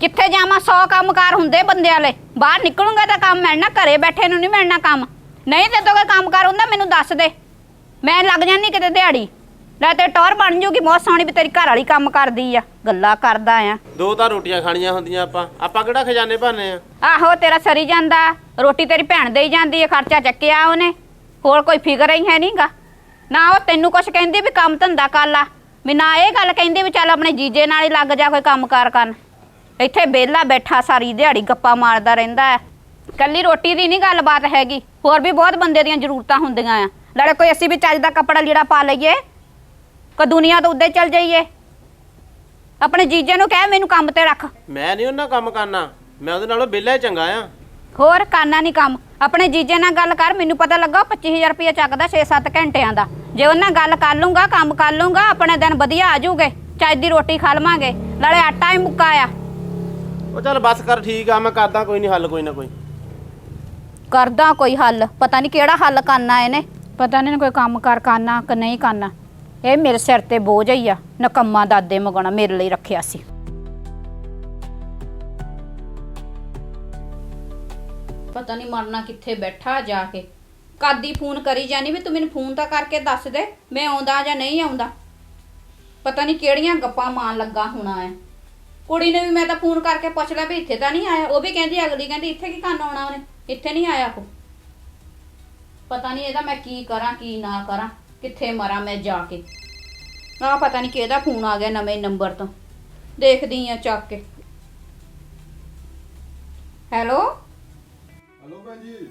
ਕਿੱਥੇ ਜਾਵਾਂ? 100 ਕੰਮਕਾਰ ਹੁੰਦੇ ਬੰਦੇ ਵਾਲੇ। ਬਾਹਰ ਨਿਕਲੂੰਗਾ ਤਾਂ ਕੰਮ ਮਿਲਣਾ ਘਰੇ ਬੈਠੇ ਨੂੰ ਨਹੀਂ ਮਿਲਣਾ ਕੰਮ। ਨਹੀਂ ਤੇ ਤੋ ਕੋਈ ਕੰਮ ਕਰ ਹੁੰਦਾ ਮੈਨੂੰ ਦੱਸ ਦੇ। ਮੈਂ ਲੱਗ ਜਾਂਦੀ ਕਿਤੇ ਦਿਹਾੜੀ। ਲੈ ਤੇ ਟੌਰ ਬਣ ਜੂਗੀ ਬਹੁਤ ਸੋਹਣੀ ਵੀ ਤੇਰੀ ਘਰ ਵਾਲੀ ਕੰਮ ਕਰਦੀ ਆ ਗੱਲਾਂ ਕਰਦਾ ਆ। ਦੋ ਤਾਂ ਰੋਟੀਆਂ ਖਾਣੀਆਂ ਹੁੰਦੀਆਂ ਆਪਾਂ। ਆਪਾਂ ਕਿਹੜਾ ਖਜ਼ਾਨੇ ਭਾਨੇ ਆ? ਆਹੋ ਤੇਰਾ ਸਰੀ ਜਾਂਦਾ ਰੋਟੀ ਤੇਰੀ ਭੈਣ ਦੇ ਹੀ ਜਾਂਦੀ ਹੈ ਖਰਚਾ ਚੱਕਿਆ ਉਹਨੇ। ਹੋਰ ਕੋਈ ਫਿਕਰ ਹੀ ਹੈ ਨਹੀਂਗਾ। ਨਾ ਉਹ ਤੈਨੂੰ ਕੁਛ ਕਹਿੰਦੀ ਵੀ ਕੰਮ ਧੰਦਾ ਕਰ ਲਾ। ਵੀ ਨਾ ਇਹ ਗੱਲ ਕਹਿੰਦੀ ਵੀ ਚੱਲ ਆਪਣੇ ਜੀਜੇ ਨਾਲ ਹੀ ਲੱਗ ਜਾ ਕੋਈ ਕੰਮ ਕਾਰ ਕਰਨ। ਇੱਥੇ ਬੇਲਾ ਬੈਠਾ ਸਾਰੀ ਦਿਹਾੜੀ ਗੱਪਾਂ ਮਾਰਦਾ ਰਹਿੰਦਾ ਹੈ ਕੱਲੀ ਰੋਟੀ ਦੀ ਨਹੀਂ ਗੱਲਬਾਤ ਹੈਗੀ। ਹੋਰ ਵੀ ਬਹੁਤ ਬੰਦੇ ਦੀਆਂ ਜ਼ਰੂਰਤਾਂ ਹੁੰਦੀਆਂ ਆ। ਲੜੇ ਕੋਈ ਅਸੀਂ ਵੀ ਚੱਜ ਦਾ ਕੱਪੜਾ ਲੀੜਾ ਪਾ ਲਈਏ ਕੋ ਦੁਨੀਆ ਤੋਂ ਉੱਦੇ ਚੱਲ ਜਾਈਏ। ਆਪਣੇ ਜੀਜੇ ਨੂੰ ਕਹਿ ਮੈਨੂੰ ਕੰਮ ਤੇ ਰੱਖ। ਮੈਂ ਨਹੀਂ ਉਹਨਾਂ ਕੰਮ ਕਰਨਾ। ਮੈਂ ਉਹਦੇ ਨਾਲੋਂ ਵਿਹਲਾ ਹੀ ਚੰਗਾ ਆ। ਹੋਰ ਕਾਨਾ ਨਹੀਂ ਕੰਮ। ਆਪਣੇ ਜੀਜੇ ਨਾਲ ਗੱਲ ਕਰ ਮੈਨੂੰ ਪਤਾ ਲੱਗਾ ਉਹ 25000 ਰੁਪਏ ਚੱਕਦਾ 6-7 ਘੰਟਿਆਂ ਦਾ। ਜੇ ਉਹਨਾਂ ਗੱਲ ਕਰ ਲੂੰਗਾ ਕੰਮ ਕਰ ਲੂੰਗਾ ਆਪਣੇ ਦਿਨ ਵਧੀਆ ਆ ਜਾਊਗੇ। ਚੱਜ ਦੀ ਰੋਟੀ ਖਾ ਲਵਾਂਗੇ। ਨਾਲੇ ਆਟਾ ਹੀ ਮੁੱਕਾ ਆ। ਉਹ ਚੱਲ ਬਸ ਕਰ ਠੀਕ ਆ ਮੈਂ ਕਰਦਾ ਕੋਈ ਨਹੀਂ ਹੱਲ ਕੋਈ ਨਾ ਕੋਈ। ਕਰਦਾ ਕੋਈ ਹੱਲ? ਪਤਾ ਨਹੀਂ ਕਿਹੜਾ ਹੱਲ ਕਰਨਾ ਇਹਨੇ। ਪਤਾ ਨਹੀਂ ਕੋਈ ਕੰਮ ਕਰ ਕਰਨਾ ਕਿ ਨਹੀਂ ਕਰਨਾ। ਇਹ ਮੇਰੇ ਸਿਰ ਤੇ ਬੋਝ ਹੀ ਆ। ਨਕੰਮਾ ਦਾਦੇ ਮਗਣਾ ਮੇਰੇ ਲਈ ਰੱਖਿਆ ਸੀ। ਪਤਾ ਨਹੀਂ ਮਰਨਾ ਕਿੱਥੇ ਬੈਠਾ ਜਾ ਕੇ। ਕਾਦੀ ਫੋਨ ਕਰੀ ਜਾਨੀ ਵੀ ਤੂੰ ਮੈਨੂੰ ਫੋਨ ਤਾਂ ਕਰਕੇ ਦੱਸ ਦੇ ਮੈਂ ਆਉਂਦਾ ਜਾਂ ਨਹੀਂ ਆਉਂਦਾ। ਪਤਾ ਨਹੀਂ ਕਿਹੜੀਆਂ ਗੱਪਾਂ ਮਾਰਨ ਲੱਗਾ ਹੋਣਾ ਹੈ ਕੁੜੀ ਨੇ ਵੀ ਮੈਂ ਤਾਂ ਫੋਨ ਕਰਕੇ ਪੁੱਛ ਲਿਆ ਵੀ ਇੱਥੇ ਤਾਂ ਨਹੀਂ ਆਇਆ। ਉਹ ਵੀ ਕਹਿੰਦੀ ਅਗਲੀ ਕਹਿੰਦੀ ਇੱਥੇ ਕੀ ਕਰਨ ਆਉਣਾ ਉਹਨੇ? ਇੱਥੇ ਨਹੀਂ ਆਇਆ ਉਹ ਪਤਾ ਨਹੀਂ ਇਹਦਾ ਮੈਂ ਕੀ ਕਰਾਂ ਕੀ ਨਾ ਕਰਾਂ ਕਿੱਥੇ ਮਰਾਂ ਮੈਂ ਜਾ ਕੇ। ਆ ਪਤਾ ਨਹੀਂ ਕਿਹਦਾ ਫੋਨ ਆ ਗਿਆ ਨਵੇਂ ਨੰਬਰ ਤੋਂ। ਦੇਖਦੀ ਆ ਚੱਕ ਕੇ। ਹੈਲੋ? ਹਲੋ ਭੈਣ ਜੀ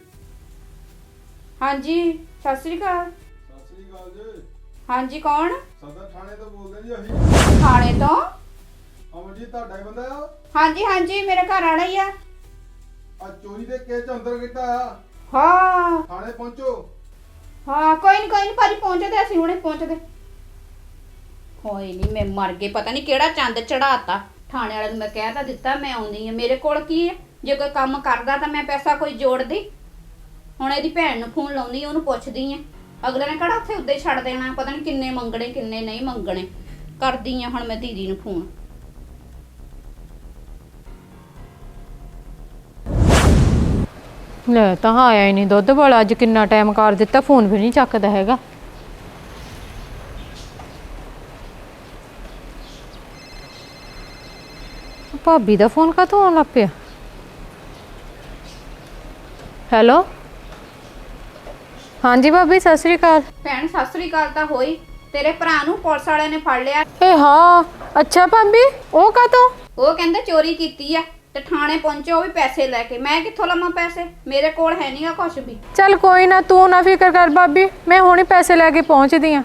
ਹਾਂਜੀ ਸਤਿ ਸ੍ਰੀ ਅਕਾਲ। ਸਤਿ ਸ੍ਰੀ ਅਕਾਲ ਜੀ। ਹਾਂਜੀ ਕੌਣ? ਸਦਰ ਥਾਣੇ ਤੋਂ ਬੋਲਦੇ ਜੀ ਅਸੀਂ। ਥਾਣੇ ਤੋਂ? ਅਮਰਜੀਤ ਤੁਹਾਡਾ ਹੀ ਬੰਦਾ ਆ? ਹਾਂਜੀ ਹਾਂਜੀ ਮੇਰੇ ਘਰ ਆਣਾ ਹੀ ਆ। ਆ ਚੋਰੀ ਦੇ ਕੇਸ ਚ ਅੰਦਰ ਕੀਤਾ ਆ। ਹਾਂ। ਥਾਣੇ ਪਹੁੰਚੋ। ਹਾਂ ਕੋਈ ਨਹੀਂ ਕੋਈ ਨਹੀਂ ਭਾਜੀ ਪਹੁੰਚਦੇ ਅਸੀਂ ਹੁਣੇ ਪਹੁੰਚਦੇ। ਹੋਏ ਨਹੀਂ ਮੈਂ ਮਰ ਗਏ ਪਤਾ ਨਹੀਂ ਕਿਹੜਾ ਚੰਦ ਚੜਾਤਾ ਥਾਣੇ ਵਾਲੇ ਨੂੰ ਮੈਂ ਕਹਿ ਤਾਂ ਦਿੱਤਾ ਮੈਂ ਆਉਂਦੀ ਆ। ਮੇਰੇ ਕੋਲ ਕੀ ਹੈ ਜੇ ਕੋਈ ਕੰਮ ਕਰਦਾ ਤਾਂ ਮੈਂ ਪੈਸਾ ਕੋਈ ਜੋੜਦੀ। ਹੁਣ ਇਹਦੀ ਭੈਣ ਨੂੰ ਫੋਨ ਲਾਉਂਦੀ ਆ, ਉਹਨੂੰ ਪੁੱਛਦੀ ਆ। ਅਗਲੇ ਨੇ ਕਿਹੜਾ ਉੱਥੇ ਉੱਦੇ ਛੱਡ ਦੇਣਾ ਪਤਾ ਨਹੀਂ ਕਿੰਨੇ ਮੰਗਣੇ ਕਿੰਨੇ ਨਹੀਂ ਮੰਗਣੇ। ਕਰਦੀ ਆ ਹੁਣ ਮੈਂ ਦੀਦੀ ਨੂੰ ਫੋਨ। ਲੈ ਤਾਂ ਆਇਆ ਹੀ ਨਹੀਂ ਦੁੱਧ ਵਾਲਾ ਅੱਜ ਕਿੰਨਾ ਟਾਈਮ ਕਰ ਦਿੱਤਾ ਫੋਨ ਵੀ ਨਹੀਂ ਚੱਕਦਾ ਹੈਗਾ। ਭਾਬੀ ਦਾ ਫੋਨ ਕਾਹਤੋਂ ਆਉਣ ਲੱਗ ਪਿਆ? ਹੈਲੋ ਹਾਂਜੀ ਭਾਬੀ ਸਤਿ ਸ੍ਰੀ ਅਕਾਲ। ਭੈਣ ਸਤਿ ਸ੍ਰੀ ਅਕਾਲ ਤਾਂ ਹੋਈ। ਤੇਰੇ ਭਰਾ ਨੂੰ ਪੁਲਿਸ ਵਾਲਿਆਂ ਨੇ ਫੜ ਲਿਆ। ਏ ਹਾਂ ਅੱਛਾ ਭਾਬੀ ਉਹ ਕਾਹਤੋਂ ਉਹ ਕਹਿੰਦੇ ਚੋਰੀ ਕੀਤੀ ਆ। ਤੇ ਥਾਣੇ ਪਹੁੰਚੇ, ਉਹ ਵੀ ਪੈਸੇ ਲੈ ਕੇ। ਮੈਂ ਕਿੱਥੋਂ ਲਵਾਂ ਪੈਸੇ? ਮੇਰੇ ਕੋਲ ਹੈ ਨਹੀਂਗਾ ਕੁਝ ਵੀ। ਚੱਲ ਕੋਈ ਨਾ, ਤੂੰ ਨਾ ਫਿਕਰ ਕਰ ਭਾਬੀ, ਮੈਂ ਹੁਣੇ ਪੈਸੇ ਲੈ ਕੇ ਪਹੁੰਚਦੀ ਆ।